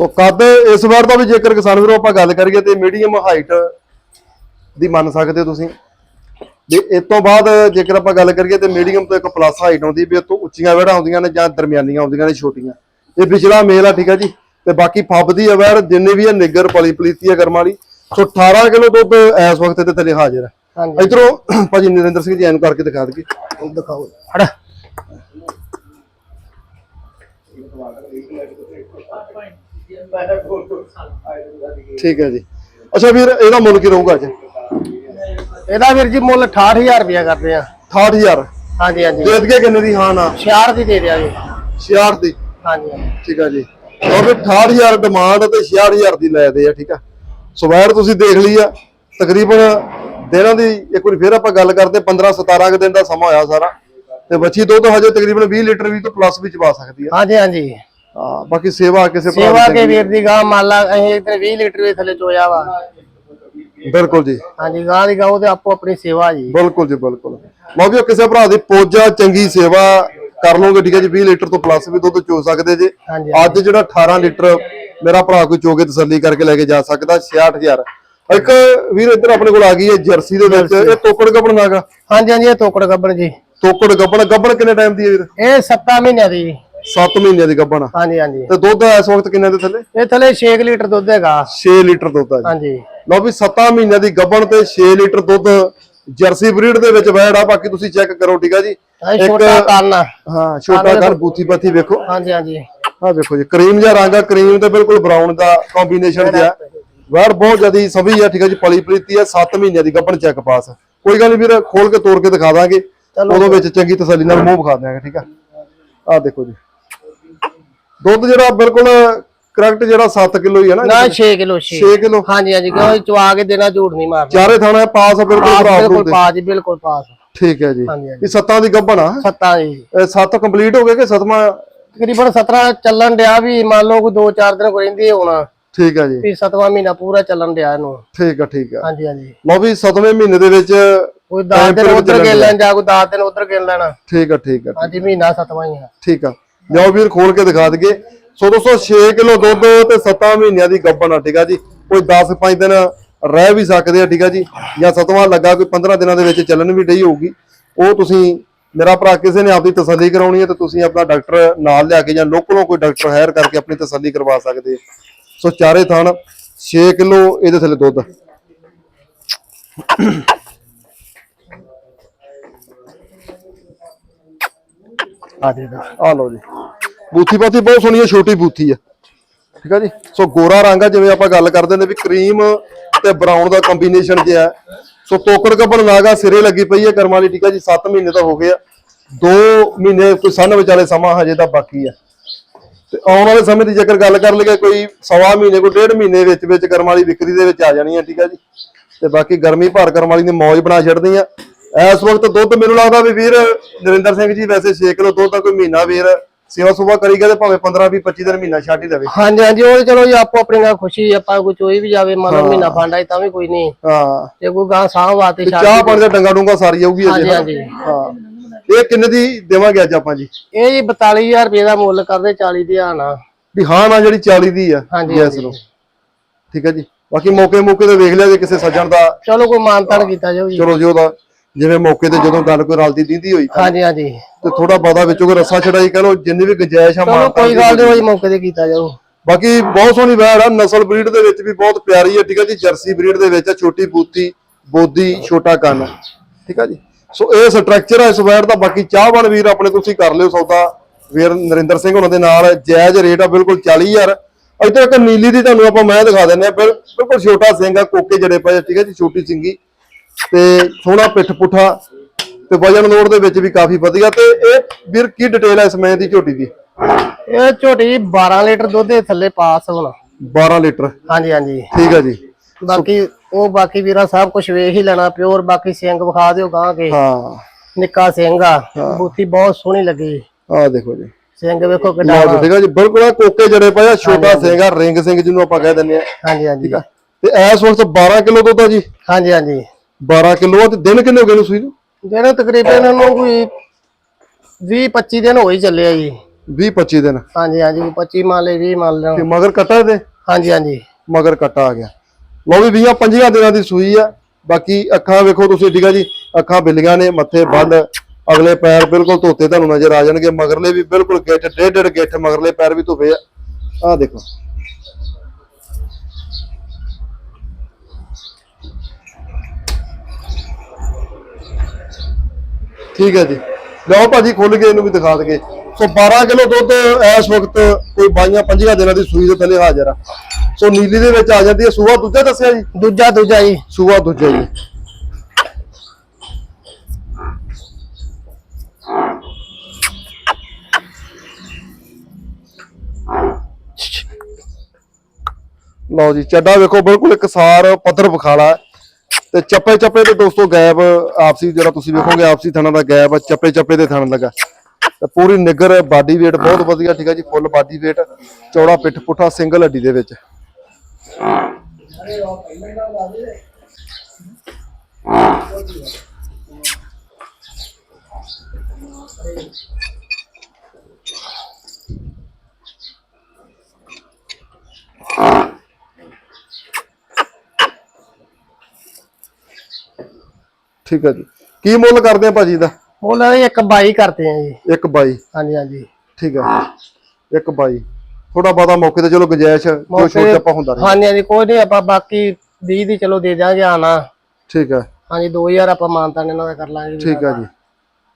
ਸੋ ਕੱਦ ਇਸ ਵਾਰ ਦਾ ਵੀ ਜੇਕਰ ਕਿਸਾਨ ਵੀਰੋ ਆਪਾਂ ਗੱਲ ਕਰੀਏ ਤੇ ਮੀਡੀਅਮ ਹਾਈਟ ਦੀ ਮੰਨ ਸਕਦੇ ਹੋ ਤੁਸੀਂ। ਤੇ ਇਸ ਤੋਂ ਬਾਅਦ ਜੇਕਰ ਆਪਾਂ ਗੱਲ ਕਰੀਏ ਤੇ ਮੀਡੀਅਮ ਤੋਂ ਇੱਕ ਪਲੱਸ ਹਾਈਟ ਆਉਂਦੀ ਵੀ ਤੋਂ ਉੱਚੀਆਂ ਵੜਾ ਆਉਂਦੀਆਂ ਨੇ ਜਾਂ ਦਰਮਿਆਨੀਆਂ ਆਉਂਦੀਆਂ ਨੇ ਛੋਟੀਆਂ। ਇਹ ਵਿਚਲਾ ਮੇਲ ਆ ਠੀਕ ਆ ਜੀ? ਤੇ ਬਾਕੀ ਫੱਬ ਦੀ ਅਵੈਰ ਜਿੰਨੇ ਵੀ ਆ ਨਿੱਗਰ ਪਲੀ ਪਲੀਤੀ ਆ ਕਰਮ ਵਾਲੀ। ਸੋ 18 ਕਿਲੋ ਦੁੱਧ ਇਸ ਵਕਤ ਤੇ ਥੱਲੇ ਹਾਜ਼ਰ ਹੈ ਹਾਂਜੀ। ਇਧਰੋਂ (clears throat) ਭਾਜੀ ਨਰਿੰਦਰ ਸਿੰਘ ਜੀ ਐਨ ਕਰਕੇ ਦਿਖਾ ਦਈਏ। ਦਿਖਾਓ। ਫੜ ਠੀਕ ਹੈ ਜੀ। ਅੱਛਾ ਵੀਰ ਇਹਦਾ ਮੁੱਲ ਕੀ ਰਹੂਗਾ ਅੱਜ? ਇਹਦਾ ਵੀਰ ਜੀ ਮੁੱਲ 68000 ਰੁਪਇਆ ਕਰਦੇ ਆ। 68000 ਹਾਂਜੀ ਹਾਂਜੀ। ਦੇ ਦਈਏ ਕਿੰਨੇ ਦੀ? ਹਾਂ ਨਾ। 66 ਦੀ ਦੇ ਦਿਆਂਗੇ 66 ਦੀ? ਹਾਂਜੀ ਠੀਕ ਆ ਜੀ। ਉਹ ਵੀ 68000 ਡਿਮਾਂਡ ਤੇ 66000 ਦੀ ਲੈ ਦੇ ਆ ਠੀਕ ਆ। ਸਵੈਰ ਤੁਸੀਂ ਦੇਖ ਲਈ ਆ। ਤਕਰੀਬਨ ਦਿਨਾਂ ਦੀ ਇੱਕ ਵਾਰੀ ਫੇਰ ਆਪਾਂ ਗੱਲ ਕਰਦੇ 15 17 ਕੁ ਦਿਨ ਦਾ ਸਮਾਂ ਹੋਇਆ ਸਾਰਾ। ਤੇ ਬੱਚੀ ਦੁੱਧ ਹਜੇ ਤਕਰੀਬਨ 20 ਲੀਟਰ ਵੀ ਤੋਂ ਪਲੱਸ ਵੀ ਚਵਾ ਸਕਦੀ ਆ। ਹਾਂਜੀ ਹਾਂਜੀ। ਹਾਂ ਬਾਕੀ ਸੇਵਾ ਕਿਸੇ ਭਰਾ ਸੇਵਾ ਦੀ ਕੇ ਵੀਰ ਦੀ ਗਾਂ ਮੰਨ ਲਾ ਅਸੀਂ ਇੱਧਰ 20 ਲੀਟਰ ਵੀ ਥੱਲੇ ਚੋਇਆ ਵਾ। ਬਿਲਕੁਲ ਜੀ। ਹਾਂਜੀ ਗਾਂ ਦੀ ਗਾਂ ਤੇ ਆਪੋ ਆਪਣੀ ਸੇਵਾ ਜੀ। ਬਿਲਕੁਲ ਜੀ ਬਿਲਕੁਲ। ਲਓ ਵੀ ਉਹ ਕਿਸੇ ਭਰਾ ਦੀ ਪੋਜਾ ਚੰਗੀ ਸੇਵਾ ਕਰ ਲਓਗੇ ਠੀਕ ਹੈ ਜੀ 20 ਲੀਟਰ ਤੋਂ ਪਲੱਸ ਵੀ ਦੁੱਧ ਚੋ ਸਕਦੇ ਜੇ। ਹਾਂਜੀ ਅੱਜ ਜਿਹੜਾ 18 ਲੀਟਰ ਮੇਰਾ ਭਰਾ ਕੋਈ ਚੋਗੇ ਤਸੱਲੀ ਕਰਕੇ ਲੈ ਕੇ ਜਾ ਸਕਦਾ 66000 ਇੱਕ ਵੀਰ ਇੱਧਰ ਆਪਣੇ ਕੋਲ ਆ ਗਈ ਹੈ ਜਰਸੀ ਦੇ ਵਿੱਚ। ਇਹ ਤੋਕੜ ਗੱਬਣ ਨਾਗਾ ਹਾਂਜੀ ਹਾਂਜੀ ਇਹ ਤੋਕੜ ਗੱਬਣ ਜੀ। ਤੋਕੜ ਗੱਬਣ ਗੱਬਣ ਕਿੰਨੇ ਟਾਈਮ ਦੀ ਹੈ ਵੀਰ? ਇਹ 7 ਮਹੀਨਿਆਂ ਦੀ ਜੀ। 7 ਮਹੀਨਿਆਂ ਦੀ ਗੱਬਣ ਆ। ਹਾਂਜੀ ਹਾਂਜੀ। ਤੇ ਦੁੱਧ ਇਸ ਵਕਤ ਕਿੰਨੇ ਦੇ ਥੱਲੇ? ਇਹ ਥੱਲੇ 6 ਲੀਟਰ ਦੁੱਧ ਹੈਗਾ। 6 ਲੀਟਰ ਦੁੱਧ ਆ ਜੀ। ਹਾਂਜੀ। ਲਓ ਵੀ 7 ਮਹੀਨਿਆਂ ਦੀ ਗੱਬਣ ਤੇ 6 ਲੀਟਰ ਦੁੱਧ ਜਰਸੀ ਬਰੀਡ ਦੇ ਵਿੱਚ ਆ ਬਾਕੀ ਤੁਸੀਂ ਚੈੱਕ ਕਰੋ ਠੀਕ ਆ ਜੀ? ਛੋਟਾ ਕੰਨ ਆ। ਹਾਂ ਛੋਟਾ ਕਰ ਬੂਥੀ ਬਾਥੀ ਵੇਖੋ। ਹਾਂਜੀ ਹਾਂਜੀ। ਆਹ ਵੇਖੋ ਜੀ ਕਰੀਮ ਜਿਹਾ ਰੰਗ ਆ ਕਰੀਮ ਤੇ ਬਿਲਕੁਲ ਬਰਾਊਨ ਦਾ ਕੰਬੀਨੇਸ਼ਨ ਜਿਹਾ। ਵੈੜ ਬਹੁਤ ਜ਼ਿਆਦੀ ਸਭੀ ਆ ਠੀਕ ਹੈ ਜੀ ਪਲੀ ਪ੍ਰੀਤੀ ਆ 7 ਮਹੀਨਿਆਂ ਦੀ ਗੱਭਣ ਚੈੱਕ ਪਾਸ ਕੋਈ ਗੱਲ ਨਹੀਂ ਵੀਰ ਖੋਲ ਕੇ ਤੋੜ ਕੇ ਦਿਖਾ ਦਾਂਗੇ। ਉਦੋਂ ਵਿੱਚ ਚੰਗੀ ਤਸੱਲੀ ਨਾਲ ਮੂੰਹ ਵਿਖਾ ਦਿਆਂਗੇ ਠੀਕ ਆ? ਆ ਦੇਖੋ ਜੀ। ਦੁੱਧ ਜਿਹੜਾ ਬਿਲਕੁਲ ਕਰੈਕਟ ਜਿਹੜਾ 7 ਕਿਲੋ ਹੀ ਹੈ ਨਾ ਨਾ 6 ਕਿਲੋ 6 6 ਕਿਲੋ। ਹਾਂਜੀ ਹਾਂਜੀ ਕਿਉਂ ਚਵਾ ਕੇ ਦੇਣਾ ਝੂਠ ਨਹੀਂ ਮਾਰਨਾ। ਚਾਰੇ ਥਾਣਾ ਪਾਸ ਬਿਲਕੁਲ ਪਾਸ ਭਰਾ ਬਿਲਕੁਲ ਪਾਸ ਜੀ ਬਿਲਕੁਲ ਪਾਸ। ਠੀਕ ਹੈ ਜੀ। ਇਹ ਸੱਤਾਂ ਦੀ ਗੱਭਣ ਆ। ਸੱਤਾਂ ਜੀ ਸੱਤ ਕੰਪਲੀਟ ਹੋ ਗਏ ਕਿ ਸਤਵਾਂ? ਤਕਰੀਬਨ 17 ਚੱਲਣ ਡਿਆ ਵੀ ਮੰਨ ਲਓ ਕੋਈ 2-4 ਦਿਨ ਕੋਈ ਰਹਿੰਦੀ ਹੋਣਾ। ਠੀਕ ਹੈ ਜੀ। ਵੀ ਸਤਵਾਂ ਮਹੀਨਾ ਪੂਰਾ ਚੱਲਣ ਡਿਆ ਇਹਨੂੰ। ਠੀਕ ਆ ਠੀਕ ਆ ਹਾਂਜੀ ਹਾਂਜੀ। ਲਓ ਵੀ ਸਤਵੇਂ ਮਹੀਨੇ ਦੇ ਵਿੱਚ ਕੋਈ 10 ਦਿਨ ਉਧਰ ਗੇ। ਲੈਣ ਜਾ ਕੋਈ 10 ਦਿਨ ਉਧਰ ਗੇ ਲੈਣਾ। ਠੀਕ ਆ ਠੀਕ ਆ ਹਾਂਜੀ ਮਹੀਨਾ ਸਤਵਾਂ ਹੀ ਆ। ਠੀਕ ਆ ਲਿਓ ਵੀਰ, ਖੋਲ ਕੇ ਦਿਖਾ ਦਈਏ। ਸੋ ਦੋਸਤੋ 6 ਕਿਲੋ ਦੁੱਧ ਤੇ 7 ਮਹੀਨਿਆਂ ਦੀ ਗੱਭਣ ਆ, ਠੀਕ ਆ ਜੀ। ਕੋਈ 10 5 ਦਿਨ ਰਹਿ ਵੀ ਸਕਦੇ ਆ, ਠੀਕ ਆ ਜੀ। ਜਾਂ ਸਤਵਾਂ ਲੱਗਾ, ਕੋਈ 15 ਦਿਨਾਂ ਦੇ ਵਿੱਚ ਚੱਲਣ ਵੀ ਡਈ ਹੋਊਗੀ। ਉਹ ਤੁਸੀਂ, ਮੇਰਾ ਭਰਾ ਕਿਸੇ ਨੇ ਆਪਦੀ ਤਸੱਲੀ ਕਰਾਉਣੀ ਹੈ ਤਾਂ ਤੁਸੀਂ ਆਪਣਾ ਡਾਕਟਰ ਨਾਲ ਲਿਆ ਕੇ ਜਾਂ ਲੋਕਲੋਂ ਕੋਈ ਡਾਕਟਰ ਹਾਇਰ ਕਰਕੇ ਆਪਣੀ ਤਸੱਲੀ ਕਰਵਾ ਸਕਦੇ ਸੋ ਚਾਰੇ ਥਣ 6 ਕਿਲੋ ਇਹਦੇ ਥੱਲੇ ਦੁੱਧ। ਆ ਦੇ ਆ ਲਓ ਜੀ। ਬੂਥੀ ਪਾਥੀ ਬਹੁਤ ਸੋਹਣੀ ਹੈ, ਛੋਟੀ ਬੂਥੀ ਆ ਠੀਕ ਆ ਜੀ? ਸੋ ਗੋਰਾ ਰੰਗ ਆ, ਜਿਵੇਂ ਆਪਾਂ ਗੱਲ ਕਰਦੇ ਨੇ ਵੀ ਕਰੀਮ ਤੇ ਬਰਾਊਨ ਦਾ ਕੰਬੀਨੇਸ਼ਨ ਜਿਹਾ ਸੋ ਤੋਕੜ ਕੱਪੜ ਨਾਗਾ ਸਿਰੇ ਲੱਗੀ ਪਈ ਹੈ ਕਰਮਾਂ ਦੀ ਠੀਕ ਆ ਜੀ? 7 ਮਹੀਨੇ ਤਾਂ ਹੋ ਗਏ ਆ। 2 ਮਹੀਨੇ ਕੋਈ ਸੰਨ ਵਿਚਾਲੇ ਸਮਾਂ ਹਜੇ ਤਾਂ ਬਾਕੀ ਆ ਤੇ ਆਉਣ ਵਾਲੇ ਸਮੇਂ ਦੀ ਜੇਕਰ ਗੱਲ ਕਰ ਲਈਏ, ਕੋਈ ਸਵਾ ਮਹੀਨੇ, ਕੋਈ ਡੇਢ ਮਹੀਨੇ ਵਿੱਚ ਵਿੱਚ ਕਰਮ ਵਾਲੀ ਵਿਕਰੀ ਦੇ ਵਿੱਚ ਆ ਜਾਣੀ ਹੈ, ਠੀਕ ਆ ਜੀ? ਤੇ ਬਾਕੀ ਗਰਮੀ ਭਰ ਕਰਮ ਵਾਲੀ ਨੇ ਮੌਜ ਬਣਾ ਛੱਡਦੀ ਆ ਇਸ ਵਕਤ ਦੁੱਧ ਮੈਨੂੰ ਲੱਗਦਾ ਵੀ ਵੀਰ ਨਰਿੰਦਰ ਸਿੰਘ ਜੀ, ਵੈਸੇ 6 ਕਿਲੋ ਦੁੱਧ ਦਾ ਕੋਈ ਮਹੀਨਾ ਵੀਰ ਸੇਵਾ ਸੁਭਾ ਕਰੀਗਾ ਤੇ ਭਾਵੇਂ 15 20 25 ਦਿਨ ਮਹੀਨਾ ਛੱਡ ਹੀ ਦੇਵੇ। ਹਾਂਜੀ ਹਾਂਜੀ ਉਹ ਚਲੋ ਜੀ ਆਪੋ ਆਪਣੀ ਨਾਲ ਖੁਸ਼ੀ ਆਪਾਂ ਕੋਈ ਚੋਈ ਵੀ ਜਾਵੇ ਮੰਨ ਮਹੀਨਾ ਫਾਂਡਾ ਤਾਂ ਵੀ ਕੋਈ ਨਹੀਂ। ਹਾਂ। ਜੇ ਕੋਈ ਗਾਂ ਸਾਹ ਵਾਤੇ ਤੇ ਛੱਡ ਚਾਹ ਪਾਣੀ ਦਾ ਡੰਗਾ ਡੂੰਗਾ ਸਾਰੀ ਅਜੇ ਹਾਂਜੀ? ਹਾਂਜੀ। ਹਾਂ। ਇਹ ਕਿੰਨੇ ਦੀ ਦੇਵਾਂਗੇ ਅੱਜ ਆਪਾਂ ਜੀ? ਇਹ ਜੀ 42000 ਰੁਪਏ ਦਾ ਮੁੱਲ ਕਰਦੇ 40 ਦੀ ਆਣਾ ਵੀ ਹਾਂ ਨਾ ਜਿਹੜੀ 40 ਦੀ ਆ। ਹਾਂਜੀ। ਨੂੰ ਠੀਕ ਹੈ ਜੀ। ਬਾਕੀ ਮੌਕੇ ਮੌਕੇ ਤੇ ਵੇਖ ਲਿਆ ਜੇ ਕਿਸੇ ਸੱਜਣ ਦਾ। ਚਲੋ ਕੋਈ ਮਾਨਤਾਨ ਕੀਤਾ ਜਾਊ ਜੀ। ਚਲੋ ਜੀ ਉਹਦਾ ਜਿਵੇਂ ਮੌਕੇ ਤੇ ਜਦੋਂ ਗੱਲ ਕੋਈ ਰਲਦੀ ਦਿੰਦੀ ਹੋਈ ਤਾਂ ਹਾਂਜੀ ਹਾਂਜੀ। ਤੇ ਥੋੜਾ ਬਾਦਾ ਵਿੱਚੋਂ ਕੋਈ ਰੱਸਾ ਛੜਾਈ ਕਹ ਲੋ ਜਿੰਨੀ ਵੀ ਗੁੰਜਾਇਸ਼ ਆ ਚਲੋ ਕੋਈ ਗੱਲ ਨਹੀਂ ਜੀ ਮੌਕੇ ਤੇ ਕੀਤਾ ਜਾਊ। ਬਾਕੀ ਬਹੁਤ ਸੋਹਣੀ ਵੈੜ ਆ ਨਸਲ ਬਰੀਡ ਦੇ ਵਿੱਚ ਵੀ ਬਹੁਤ ਪਿਆਰੀ ਹੈ ਠੀਕ ਹੈ ਜੀ ਜਰਸੀ ਬਰੀਡ ਦੇ ਵਿੱਚ ਆ, ਛੋਟੀ ਬੂਤੀ ਬੋਦੀ ਛੋਟਾ ਕੰਨ ਠੀਕ ਹੈ ਜੀ। ਸੋ ਇਹ ਸਟਰਕਚਰ ਹੈ ਇਸ ਵੈੜ ਦਾ ਬਾਕੀ ਚਾਹਵਾਨ ਵੀਰ ਆਪਣੇ ਤੁਸੀਂ ਕਰ ਲਿਓ ਸੌਦਾ। ਵੀਰ ਨਰਿੰਦਰ ਸਿੰਘ ਉਹਨਾਂ ਦੇ ਨਾਲ ਜਾਇਜ਼ ਰੇਟ ਆ ਬਿਲਕੁਲ 40000 ਇੱਥੇ ਇੱਕ ਨੀਲੀ ਦੀ ਤੁਹਾਨੂੰ ਆਪਾਂ ਮੈਂ ਦਿਖਾ ਦਿੰਦੇ ਆ ਬਿਲ- ਬਿਲਕੁਲ ਛੋਟਾ ਸਿੰਘ ਆ ਕੋਕੇ ਜੜੇ ਪਏ ਠੀਕ ਹੈ ਜੀ ਛੋਟੀ ਸਿੰਗੀ। ਤੇ ਸੋਹਣਾ ਪਿੱਠ ਪੁੱਠਾ ਤੇ ਵਜਨ ਲੋਡ ਦੇ ਵਿੱਚ ਵੀ ਕਾਫੀ ਵਧੀਆ ਤੇ ਇਹ ਵੀਰ ਕੀ ਡਿਟੇਲ ਹੈ ਇਸ ਮੈਂ ਦੀ ਝੋਟੀ ਦੀ? ਇਹ ਝੋਟੀ 12 ਲੀਟਰ ਦੁੱਧ ਦੇ ਥੱਲੇ ਪਾਸ ਹੋਣਾ 12 ਲੀਟਰ। ਹਾਂਜੀ ਹਾਂਜੀ। ਠੀਕ ਹੈ ਜੀ। ਬਾਕੀ ਉਹ ਬਾਕੀ ਵੀਰਾ ਸਭ ਕੁਝ ਵੇਖ ਹੀ ਲੈਣਾ ਪਿਓਰ ਬਾਕੀ ਸਿੰਘ ਵਿਖਾ ਦਿਓ ਗਾਂ ਕੇ। ਹਾਂ। ਨਿੱਕਾ ਸਿੰਘ ਆ ਬੂਥੀ ਬਹੁਤ ਸੋਹਣੀ ਲੱਗੀ। ਆਹ ਦੇਖੋ ਜੀ। ਸਿੰਘ ਵੇਖੋ ਕਿੱਡਾ ਲਓ। ਜੀ, ਠੀਕ ਹੈ ਜੀ ਬਿਲਕੁਲ ਆਹ ਕੋਕੇ ਜੜੇ ਪਏ ਆ ਛੋਟਾ ਸਿੰਘ ਆ ਰਿੰਗ ਸਿੰਘ ਜਿਹਨੂੰ ਆਪਾਂ ਕਹਿ ਦਿੰਦੇ ਆ। ਹਾਂਜੀ ਹਾਂਜੀ। ਠੀਕ ਆ। ਤੇ ਇਸ ਵਕਤ 12 ਕਿਲੋ ਦੁੱਧ ਆ ਜੀ। ਹਾਂਜੀ ਹਾਂਜੀ। 12 ਕਿਲੋ ਆ ਤੇ ਦਿਨ ਕਿੰਨੇ ਹੋ ਗਏ ਨੂੰ ਸੂਈ ਨੂੰ? ਜਿਹੜੇ ਤਕਰੀਬਨ ਇਹਨੂੰ ਕੋਈ 20 25 ਦਿਨ ਹੋ ਹੀ ਚੱਲਿਆ ਜੀ। 20 25 ਦਿਨ। ਹਾਂਜੀ ਹਾਂਜੀ 25 ਮੰਨ ਲਏ 20 ਮੰਨ ਤੇ ਮਗਰ ਕੱਟਾ ਇਹਦੇ? ਹਾਂਜੀ ਹਾਂਜੀ। ਮਗਰ ਕੱਟਾ ਆ ਗਿਆ। ਲਓ ਵੀ 20 25 ਦਿਨਾਂ ਦੀ ਸੂਈ ਆ। ਬਾਕੀ ਅੱਖਾਂ ਵੇਖੋ ਤੁਸੀਂ ਠੀਕ ਆ ਜੀ। ਅੱਖਾਂ ਬਿੱਲੀਆਂ ਨੇ ਮੱਥੇ ਬੰਦ। ਅਗਲੇ ਪੈਰ ਬਿਲਕੁਲ ਧੋਤੇ ਤੁਹਾਨੂੰ ਨਜ਼ਰ ਆ ਜਾਣਗੇ। ਮਗਰਲੇ ਵੀ ਬਿਲਕੁਲ ਗਿੱਠ ਡੇਢ ਡੇਢ ਗਿੱਠ ਮਗਰਲੇ ਪੈਰ ਵੀ ਧੋਵੇ ਆ। ਆਹ ਦੇਖੋ। ਠੀਕ ਹੈ ਜੀ। ਲਓ ਭਾਜੀ ਖੁੱਲ ਕੇ ਇਹਨੂੰ ਵੀ ਦਿਖਾ ਦਗੇ ਸੋ 12 ਕਿਲੋ ਦੁੱਧ ਇਸ ਵਕਤ ਕੋਈ 22 25 ਦਿਨਾਂ ਦੀ ਸੂਈ ਦੇ ਥੱਲੇ ਹਾਜ਼ਰ ਆ। ਸੋ ਨੀਲੀ ਦੇ ਵਿੱਚ ਆ ਜਾਂਦੀ ਹੈ। ਸੂਆ ਦੂਜਾ ਦੱਸਿਆ ਜੀ? ਦੂਜਾ ਦੂਜਾ ਜੀ। ਸੂਆ ਦੂਜਾ ਜੀ। ਲਓ ਜੀ ਚੱਡਾ ਵੇਖੋ ਬਿਲਕੁਲ ਇੱਕ ਸਾਰ ਪੱਧਰ ਵਿਖਾਲਾ ਤੇ ਚੱਪੇ ਚੱਪੇ ਤੇ ਦੋਸਤੋ ਗੈਪ ਆਪਸੀ ਜਿਹੜਾ ਤੁਸੀਂ ਵੇਖੋਗੇ, ਆਪਸੀ ਥਣਾ ਦਾ ਗੈਪ ਚੱਪੇ ਚੱਪੇ ਤੇ ਥਣ ਲੱਗਾ। ਤੇ ਪੂਰੀ ਨਿੱਗਰ, ਬਾਡੀ weight ਬਹੁਤ ਵਧੀਆ, ਠੀਕ ਹੈ ਜੀ ਫੁੱਲ ਬਾਡੀ weight, ਚੌੜਾ ਪਿੱਠ ਪੁੱਠਾ ਸਿੰਗਲ ਹੱਡੀ ਦੇ ਵਿੱਚ। ਠੀਕ ਹੈ ਜੀ। ਕੀ ਮੁੱਲ ਕਰਦੇ ਆ ਭਾਜੀ ਦਾ? ਮੁੱਲ ਇਹ ਇੱਕ ਬਾਈ ਕਰਦੇ ਆ ਜੀ। ਇੱਕ ਬਾਈ। ਹਾਂਜੀ ਹਾਂਜੀ। ਠੀਕ ਹੈ। ਇੱਕ ਬਾਈ। ਥੋੜਾ ਬਹੁਤਾ ਮੌਕੇ ਤੇ ਚਲੋ ਗੁੰਜਾਇਸ਼ ਜੋ ਛੋਟ ਆਪਾਂ ਹੁੰਦਾ ਰਹੇ ਹਾਂਜੀ ਹਾਂਜੀ ਕੋਈ ਨਹੀਂ ਆਪਾਂ ਬਾਕੀ 20 ਦੀ ਚਲੋ ਦੇ ਦਾਂਗੇ ਆਣਾ। ਠੀਕ ਹੈ। ਹਾਂਜੀ 2000 ਆਪਾਂ ਮਾਨਤਾ ਇਹਨਾਂ ਦਾ ਕਰ ਲਾਂਗੇ। ਠੀਕ ਹੈ ਜੀ।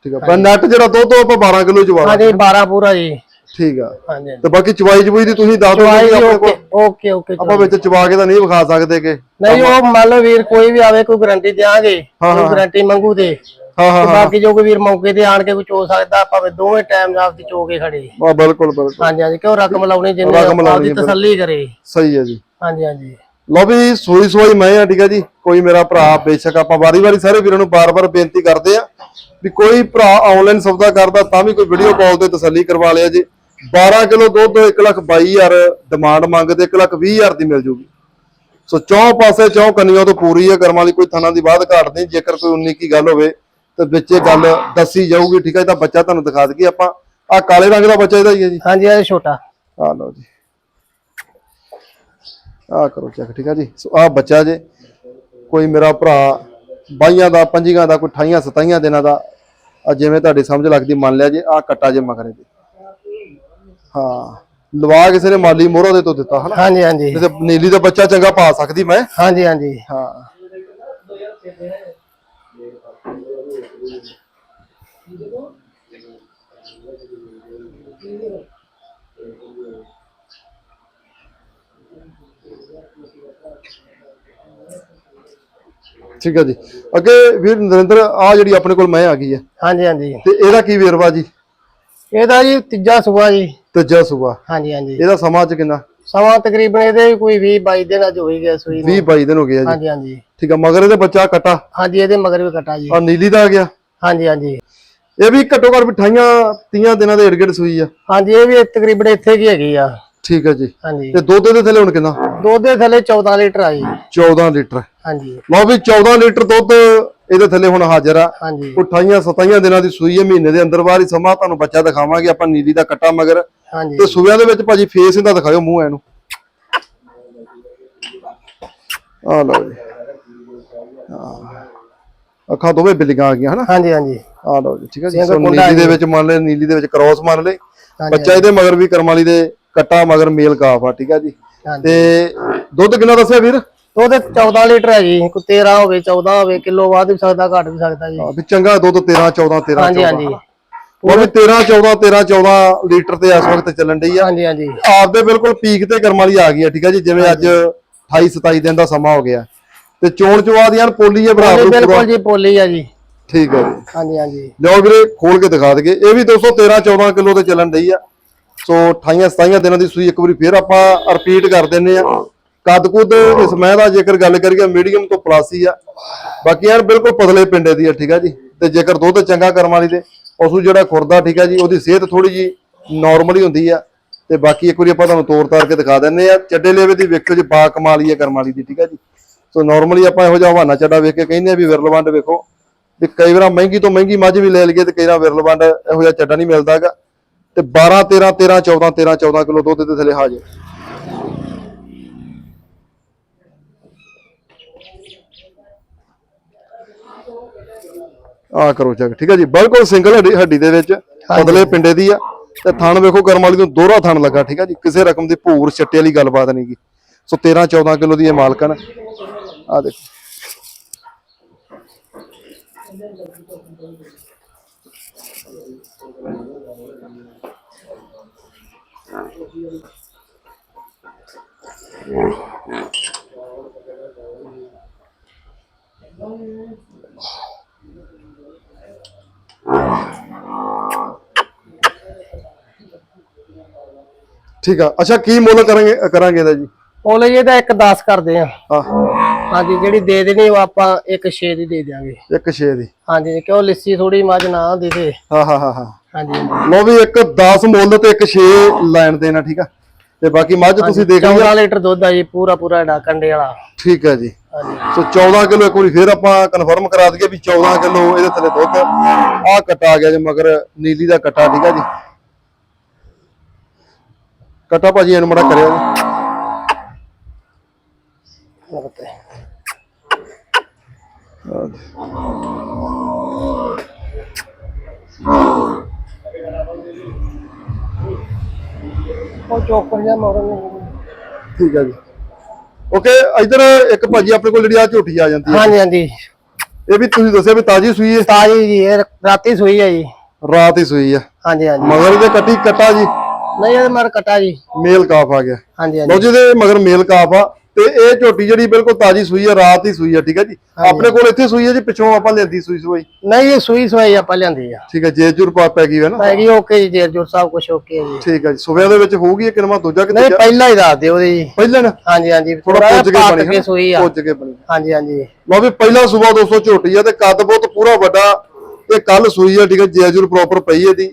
ਠੀਕ ਹੈ। ਪਰ ਨੈਟ ਜਿਹੜਾ ਦੁੱਧ ਉਹ ਆਪਾਂ 12 ਕਿਲੋ ਜਵਾ ਹਾਂਜੀ 12 ਪੂਰਾ ਜੀ। ਠੀਕ ਆ। ਹਾਂਜੀ ਤੇ ਬਾਕੀ ਚਵਾਈ ਚਬੂਈ ਦੀ ਤੁਸੀਂ ਦੱਸ ਦਿਓ ਚਵਾਈ ਜੀ ਆਪਣੇ ਓਕੇ ਕੋਲ। ਓਕੇ ਓਕੇ ਆਪਾਂ ਵਿੱਚ ਚਵਾ ਕੇ ਤਾਂ ਨਹੀਂ ਵਿਖਾ ਸਕਦੇ ਕਿ ਨਹੀਂ ਉਹ ਮੰਨ ਲਓ ਵੀਰ ਕੋਈ ਵੀ ਆਵੇ ਕੋਈ ਗਾਰੰਟੀ ਦਿਆਂਗੇ ਹਾਂ, ਕੋਈ ਗਾਰੰਟੀ ਮੰਗੂ ਤੇ। ਹਾਂ ਹਾਂ ਬਾਕੀ ਜੋ ਕੋਈ ਵੀਰ ਮੌਕੇ ਤੇ ਆਣ ਕੇ ਕੋਈ ਚੋ ਸਕਦਾ ਭਾਵੇਂ ਦੋਵੇਂ ਟਾਈਮ ਆਪਦੀ ਚੋ ਕੇ ਖੜੇ। ਆ ਬਿਲਕੁਲ ਬਿਲਕੁਲ। ਹਾਂਜੀ ਹਾਂਜੀ ਕਿਉਂ ਰਕਮ ਲਾਉਣੀ ਜਿੰਨੇ ਰਕਮ ਲਾਉਣੀ ਆਪਦੀ ਤਸੱਲੀ ਕਰੇ। ਸਹੀ ਹੈ ਜੀ। ਹਾਂਜੀ ਹਾਂਜੀ। ਲਓ ਵੀ ਸੋਈ ਸੋਈ ਮੈਂ ਆ ਠੀਕ ਆ ਜੀ। ਕੋਈ ਮੇਰਾ ਭਰਾ ਬੇਸ਼ੱਕ ਆਪਾਂ ਵਾਰੀ-ਵਾਰੀ ਸਾਰੇ ਵੀਰਾਂ ਨੂੰ ਬਾਰ-ਬਾਰ ਬੇਨਤੀ ਕਰਦੇ ਆ ਵੀ ਕੋਈ ਭਰਾ ਆਨਲਾਈਨ ਸੌਦਾ ਕਰਦਾ ਤਾਂ ਵੀ ਕੋਈ ਵੀਡੀਓ ਕਾਲ ਤੇ ਤਸੱਲੀ ਕਰਵਾ ਲਿਆ ਜੀ। 12 ਕਿਲੋ ਦੁੱਧ 1 ਲੱਖ 22000 ਡਿਮਾਂਡ ਮੰਗਦੇ 1 ਲੱਖ 20000 ਦੀ ਮਿਲ ਜੂਗੀ। ਸੋ ਚੌਂ ਪਾਸੇ ਚੌਂ ਕੰਨੀਆਂ ਤੋਂ ਪੂਰੀ ਹੈ ਕਰਮਾਂ ਦੀ ਕੋਈ ਥਣਾ ਦੀ ਬਾਤ ਘਾਟ ਨਹੀਂ। ਜੇਕਰ ਕੋਈ 19 ਕੀ ਗੱਲ ਹੋਵੇ ਤੇ ਵਿੱਚ ਇਹ ਗੱਲ ਦੱਸੀ ਜਾਊਗੀ ਠੀਕ ਹੈ ਇਹ ਤਾਂ ਬੱਚਾ ਤੁਹਾਨੂੰ ਦਿਖਾ ਦਈਏ ਆਪਾਂ। ਆ ਕਾਲੇ ਰੰਗ ਦਾ ਬੱਚਾ ਇਹਦਾ ਹੀ ਹੈ ਜੀ। ਹਾਂਜੀ ਇਹ ਛੋਟਾ। ਆ ਲਓ ਜੀ। ਆ ਕਰੋ ਚੈੱਕ ਠੀਕ ਆ ਜੀ? ਸੋ ਆ ਬੱਚਾ ਜੇ ਕੋਈ ਮੇਰਾ ਭਰਾ ਬਾਈਆਂ ਦਾ ਪੰਜੀਆਂ ਦਾ ਕੋਈ 28 27 ਦਿਨਾਂ ਦਾ ਆ ਜਿਵੇਂ ਤੁਹਾਡੀ ਸਮਝ ਲੱਗਦੀ ਮੰਨ ਲਿਆ ਜੇ ਆ ਕੱਟਾ ਜੇ ਮਗਰੇ ਦੇ। ਹਾਂ। ਲਵਾ ਕਿਸੇ ਨੇ ਮਾਲੀ ਮੋਹਰਾ ਦੇ ਤੋਂ ਦਿੱਤਾ ਹਨਾ? ਹਾਂਜੀ ਹਾਂਜੀ। ਤੇ ਨੀਲੀ ਦਾ ਬੱਚਾ ਚੰਗਾ ਪਾ ਸਕਦੀ ਮੈਂ। ਹਾਂਜੀ ਹਾਂਜੀ। ਹਾਂ। ਠੀਕ ਹੈ ਜੀ। ਅੱਗੇ ਵੀਰ ਨਰਿੰਦਰ ਆ ਜਿਹੜੀ ਆਪਣੇ ਕੋਲ ਮੈਂ ਆ ਗਈ ਹੈ। ਹਾਂਜੀ ਹਾਂਜੀ। ਤੇ ਇਹਦਾ ਕੀ ਵੇਰਵਾ ਜੀ? ਇਹਦਾ ਜੀ ਤੀਜਾ ਸੂਆ ਜੀ। ਤੀਜਾ ਸੂਆ ਹਾਂਜੀ ਹਾਂਜੀ। ਇਹਦਾ ਸਮਾਂ ਚ ਕਿੰਨਾ? ਸਮਾਂ ਤਕਰੀਬਨ ਇਹਦੇ ਵੀ ਕੋਈ 20 22 ਦਿਨ ਅੱਜ ਹੋ ਹੀ ਗਿਆ ਸੂਈ ਨੂੰ। 20 22 ਦਿਨ ਹੋ ਗਿਆ ਜੀ। ਹਾਂਜੀ ਹਾਂਜੀ। ਠੀਕ ਆ ਮਗਰ ਇਹਦੇ ਬੱਚਾ ਕਟਾ। ਹਾਂਜੀ ਇਹਦੇ ਮਗਰ ਵੀ ਕਟਾ ਜੀ। ਆ ਨੀਲੀ ਦਾ ਆ ਗਿਆ। ਹਾਂਜੀ ਹਾਂਜੀ। ਇਹ ਵੀ ਘੱਟੋ ਘੱਟ ਮਿਠਾਈਆਂ 30 ਦਿਨਾਂ ਦੇ ਇਰਗੜ ਸੂਈ ਆ। ਹਾਂਜੀ ਇਹ ਵੀ ਤਕਰੀਬਨ ਇੱਥੇ ਕੀ ਹੈਗੀ ਆ। ਠੀਕ ਹੈ ਜੀ। ਹਾਂਜੀ। ਤੇ ਦੁੱਧ ਦੇ ਥੱਲੇ ਹੁਣ ਕਿੰਨਾ? ਦੁੱਧ ਦੇ ਥੱਲੇ 14 ਲੀਟਰ ਆ ਜੀ। 14 ਲੀਟਰ। ਹਾਂਜੀ। ਲਓ ਵੀ 14 ਲੀਟਰ ਦੁੱਧ ਇਹਦੇ ਥੱਲੇ ਹੁਣ ਹਾਜ਼ਰ ਆ। ਹਾਂਜੀ। 28 27 ਦਿਨਾਂ ਦੀ ਸੂਈ ਹੈ ਮਹੀਨੇ ਦੇ ਅੰਦਰ ਬਾਹਰ ਹੀ ਸਮਾਂ ਤੁਹਾਨੂੰ ਬੱਚਾ ਦਿਖਾਵਾਂਗੇ ਆਪਾਂ ਨੀਲੀ ਦਾ ਕੱਟਾ ਮਗਰ। ਹਾਂਜੀ। ਤੇ ਸੂਬਿਆਂ ਦੇ ਵਿੱਚ ਭਾਜੀ ਫੇਸ ਇਹਦਾ ਦਿਖਾਇਓ ਮੂੰਹ ਇਹਨੂੰ। ਆ ਲਓ ਜੀ। ਹਾਂ। ਅੱਖਾਂ ਦੋਵੇਂ ਬਿਲੀਆਂ ਆ ਗਈਆਂ ਹਨਾ? ਹਾਂਜੀ ਹਾਂਜੀ। ਆ ਲਓ ਜੀ ਠੀਕ ਹੈ ਜੀ। ਸੋ ਨੀਲੀ ਦੇ ਵਿੱਚ ਮੰਨ ਲੈ ਨੀਲੀ ਦੇ ਵਿੱਚ ਕ੍ਰੋਸ ਮੰਨ ਲੈ। ਬੱਚਾ ਇਹਦੇ ਮਗਰ ਵੀ ਕਰਮ ਵਾਲੀ ਦੇ ਕੱਟਾ ਮਗਰ ਮੇਲ ਕਾਫ ਆ ਠੀਕ ਆ ਜੀ। ਤੇ ਦੁੱਧ ਕਿੰਨਾ ਦੱਸਿਆ ਵੀਰ? ਦੁੱਧ 14 ਲੀਟਰ ਹੈ ਜੀ ਕੋਈ 13 ਹੋਵੇ 14 ਹੋਵੇ ਕਿਲੋ ਵੱਧ ਵੀ ਸਕਦਾ ਘੱਟ ਵੀ ਸਕਦਾ ਜੀ। ਆ ਵੀ ਚੰਗਾ ਦੁੱਧ 13 14 13 ਹਾਂਜੀ 14 ਹਾਂਜੀ। ਉਹ ਵੀ 13 14 13 14 ਲੀਟਰ ਤੇ ਇਸ ਵਕਤ ਚੱਲਣ ਡਈ ਆ। ਹਾਂਜੀ ਹਾਂਜੀ। ਆਪਦੇ ਬਿਲਕੁਲ ਪੀਕ ਤੇ ਕਰਮ ਵਾਲੀ ਆ ਗਈ ਆ ਠੀਕ ਆ ਜੀ ਜਿਵੇਂ ਅੱਜ 28 27 ਦਿਨ ਦਾ ਸਮਾਂ ਹੋ ਗਿਆ। ਤੇ ਚੋਣ ਚਵਾ ਦੀਆਂ ਪੋਲੀ ਹੈ ਬਰਾਬਰ ਪੂਰਾ। ਬਿਲਕੁਲ ਜੀ ਪੋਲੀ ਆ ਜੀ। ਠੀਕ ਹੈ ਜੀ। ਹਾਂਜੀ ਹਾਂਜੀ। ਲਿਓ ਵੀਰੇ ਖੋਲ ਕੇ ਦਿਖਾ ਦਈਏ। ਇਹ ਵੀ 213 14 ਕਿਲੋ ਤੇ ਚੱਲਣ ਡਈ ਆ। ਸੋ 28 27 ਦਿਨਾਂ ਦੀ ਸੂਈ ਇੱਕ ਵਾਰੀ ਫੇਰ ਆਪਾਂ ਰਿਪੀਟ ਕਰ ਦਿੰਨੇ ਆ। ਕੱਦ ਕੁੱਦ ਇਸ ਮੈਂ ਦਾ ਜੇਕਰ ਗੱਲ ਕਰੀਏ ਮੀਡੀਅਮ ਤੋਂ ਪਲੱਸ ਹੀ ਆ। ਬਾਕੀ ਯਾਰ ਬਿਲਕੁਲ ਪਤਲੇ ਪਿੰਡੇ ਦੀ ਆ, ਠੀਕ ਆ ਜੀ। ਤੇ ਜੇਕਰ ਦੁੱਧ ਚੰਗਾ ਕਰਮ ਵਾਲੀ ਦੇ, ਪਸ਼ੂ ਜਿਹੜਾ ਖੁਰਦਾ, ਠੀਕ ਆ ਜੀ, ਉਹਦੀ ਸਿਹਤ ਥੋੜੀ ਜੀ ਨਾਰਮਲ ਹੀ ਹੁੰਦੀ ਆ। ਤੇ ਬਾਕੀ ਇੱਕ ਵਾਰੀ ਆਪਾਂ ਤੁਹਾਨੂੰ ਤੋਰ ਤਾਰ ਕੇ ਦਿਖਾ ਦਿੰਨੇ ਆ, ਚੱਡੇ ਲੇਵੇ ਦੀ ਵੇਖੋ ਜੀ ਬਾ ਕਮਾਲੀ ਆ ਕਰਮ ਵਾਲੀ ਦੀ, ਠੀਕ ਆ ਜੀ। ਸੋ ਨਾਰਮਲੀ ਆਪਾਂ ਇਹੋ ਜਿਹਾ ਹਵਾਨਾ ਚੱਡਾ ਵੇਖ ਕੇ ਕਹਿੰਦੇ ਆ ਵੀ ਵਿਰਲਵੰਡ ਵੇਖੋ। ਤੇ ਕਈ ਵਾਰ ਮਹਿੰਗੀ ਤੋਂ ਮਹਿੰਗੀ ਮੱਝ ਵੀ ਲੈ ਲਈਏ ਤੇ ਕਈ ਵਾਰ ਵਿਰਲਵੰਡ ਇਹੋ ਜਿਹਾ ਚੱਡਾ ਨਹੀਂ ਮਿਲਦਾ ਹੈਗਾ। ਤੇ 12 13 13 14 13 14 ਕਿਲੋ ਦੁੱਧ ਦੇ ਥੱਲੇ ਹਾਜ਼ਰ। ਆ ਕਰੋ ਚੈੱਕ ਠੀਕ ਹੈ ਜੀ? ਬਿਲਕੁਲ ਸਿੰਗਲ ਹੱਡੀ ਹੱਡੀ ਦੇ ਵਿੱਚ ਪਤਲੇ ਪਿੰਡੇ ਦੀ ਆ। ਤੇ ਥਣ ਵੇਖੋ ਕਰਮ ਵਾਲੀ ਨੂੰ ਦੋਹਰਾ ਥਣ ਲੱਗਾ ਠੀਕ ਹੈ ਜੀ? ਕਿਸੇ ਰਕਮ ਦੀ ਭੂਰ ਛੱਟੇ ਵਾਲੀ ਗੱਲਬਾਤ ਨਹੀਂ ਗੀ। ਸੋ 13 14 ਕਿਲੋ ਦੀ ਇਹ ਮਾਲਕਨ ਆ ਦੇਖੋ। ਠੀਕ ਆ। ਅੱਛਾ ਕੀ ਮੁੱਲ ਕਰਾਂਗੇ ਕਰਾਂਗੇ ਇਹਦਾ ਜੀ? ਪੋਲੇ ਜੀ ਦਾ ਇੱਕ 10 ਕਰਦੇ ਆ। ਹਾਂ। ਹਾਂਜੀ ਜਿਹੜੀ ਦੇ ਦੇਣੀ ਉਹ ਆਪਾਂ ਇੱਕ 6 ਦੀ ਦੇ ਦਿਆਂਗੇ। ਇੱਕ 6 ਦੀ। ਹਾਂਜੀ ਕਿਉਂ ਲਿੱਸੀ ਥੋੜੀ ਮੱਝ ਨਾ ਦੇਵੇ। ਹਾਂ ਹਾਂ ਹਾਂ ਹਾਂ। ਹਾਂਜੀ ਲੋ ਵੀ ਇੱਕ 10 ਮੁੱਲ ਤੇ ਇੱਕ 6 ਲੈਣ ਦੇਣਾ ਠੀਕ ਆ। ਤੇ ਬਾਕੀ ਮੱਝ ਤੁਸੀਂ ਦੇਖ ਲਈ 14 ਲੀਟਰ ਦੁੱਧ ਆ ਜੀ ਪੂਰਾ ਪੂਰਾ ਡਾ ਕੰਡੇ ਵਾਲਾ। ਠੀਕ ਹੈ ਜੀ। ਹਾਂਜੀ। ਸੋ 14 ਕਿਲੋ ਇੱਕ ਵਾਰੀ ਫੇਰ ਆਪਾਂ ਕਨਫਰਮ ਕਰਾ ਦਈਏ ਵੀ 14 ਕਿਲੋ ਇਹਦੇ ਥੱਲੇ ਦੁੱਧ ਆਹ ਕੱਟਾ ਆ ਗਿਆ ਜੀ ਮਗਰ ਨੀਲੀ ਦਾ ਕੱਟਾ ਠੀਕ ਆ ਜੀ। ਕੱਟਾ ਭਾਜੀ ਇਹਨੂੰ ਮੜਾ ਕਰਿਓ। ਜੀ ਲੱਗਦਾ ਹੈ। ਉਹ ਚੋਕਰ ਜਾਂ ਮੋਰਨ ਠੀਕ ਹੈ ਜੀ। ਓਕੇ ਇਧਰ ਇੱਕ ਭਾਜੀ ਆਪਣੇ ਕੋਲ ਜਿਹੜੀ ਆ ਝੋਟੀ ਆ ਜਾਂਦੀ ਹੈ। ਹਾਂਜੀ ਹਾਂਜੀ। ਇਹ ਵੀ ਤੁਸੀਂ ਦੱਸਿਆ ਵੀ ਤਾਜੀ ਸੂਈ ਹੈ? ਤਾਜੀ ਜੀ ਇਹ ਰਾਤੀ ਸੂਈ ਹੈ ਜੀ। ਰਾਤ ਹੀ ਸੂਈ ਆ ਹਾਂਜੀ ਹਾਂਜੀ। ਮਗਰ ਇਹਦੇ ਕੱਟੀ ਕੱਟਾ ਜੀ। ਨਹੀਂ ਇਹ ਮਰ ਕਟਾ ਜੀ। ਮੇਲ ਕਾਫ ਆ ਗਿਆ। ਹਾਂਜੀ ਲਓ ਹਾਂਜੀ ਜੀ ਇਹਦੇ ਮਗਰ ਮੇਲ ਕਾਫ ਆ। ਤੇ ਇਹ ਝੋਟੀ ਜਿਹੜੀ ਬਿਲਕੁਲ ਤਾਜੀ ਸੂਈ ਆ ਰਾਤ ਹੀ ਸੂਈ ਆ ਠੀਕ ਹੈ ਜੀ? ਆਪਣੇ ਕੋਲ ਇੱਥੇ ਸੂਈ ਆ ਜੀ ਪਿੱਛੋਂ ਆਪਾਂ ਲੈਂਦੀ ਸੂਈ ਸੂਈ? ਨਹੀਂ ਇਹ ਸੂਈ ਸਵਾਈ ਆਪਾਂ ਲਿਆਂਦੀ ਆ। ਠੀਕ ਹੈ ਜੇਜੂਰ ਪਾ ਪੈ ਗਈ ਹੈ ਨਾ? ਹੈਗੀ ਓਕੇ ਜੀ ਜੇਰ ਜੋਰ ਸਾਹਿਬ ਕੁਛ ਓਕੇ ਜੀ। ਠੀਕ ਹੈ ਜੀ ਸੁਬਿਆਂ ਦੇ ਵਿੱਚ ਹੋਊਗੀ ਕਿ ਨਵਾਂ ਦੂਜਾ ਨਹੀਂ ਕਿਤੇ ਪਹਿਲਾਂ ਹੀ ਦੱਸ ਦਿਓ ਜੀ। ਪਹਿਲਾਂ ਨਾ? ਹਾਂਜੀ ਹਾਂਜੀ। ਥੋੜਾ ਪੁੱਜ ਬਣੀ ਕੇ ਸੂਈ ਆ। ਪੁੱਜ ਕੇ ਬਣੀ ਹਾਂਜੀ ਹਾਂਜੀ। ਲਓ ਵੀ ਪਹਿਲਾ ਸੂਬਾ 200 ਝੋਟੀ ਆ ਤੇ ਕੱਦ ਬਹੁਤ ਪੂਰਾ ਵੱਡਾ ਤੇ ਕੱਲ ਸੂਈ ਆ ਠੀਕ ਹੈ ਜੇਜੂਰ ਪ੍ਰੋਪਰ ਪਈ ਹੈ ਦੀ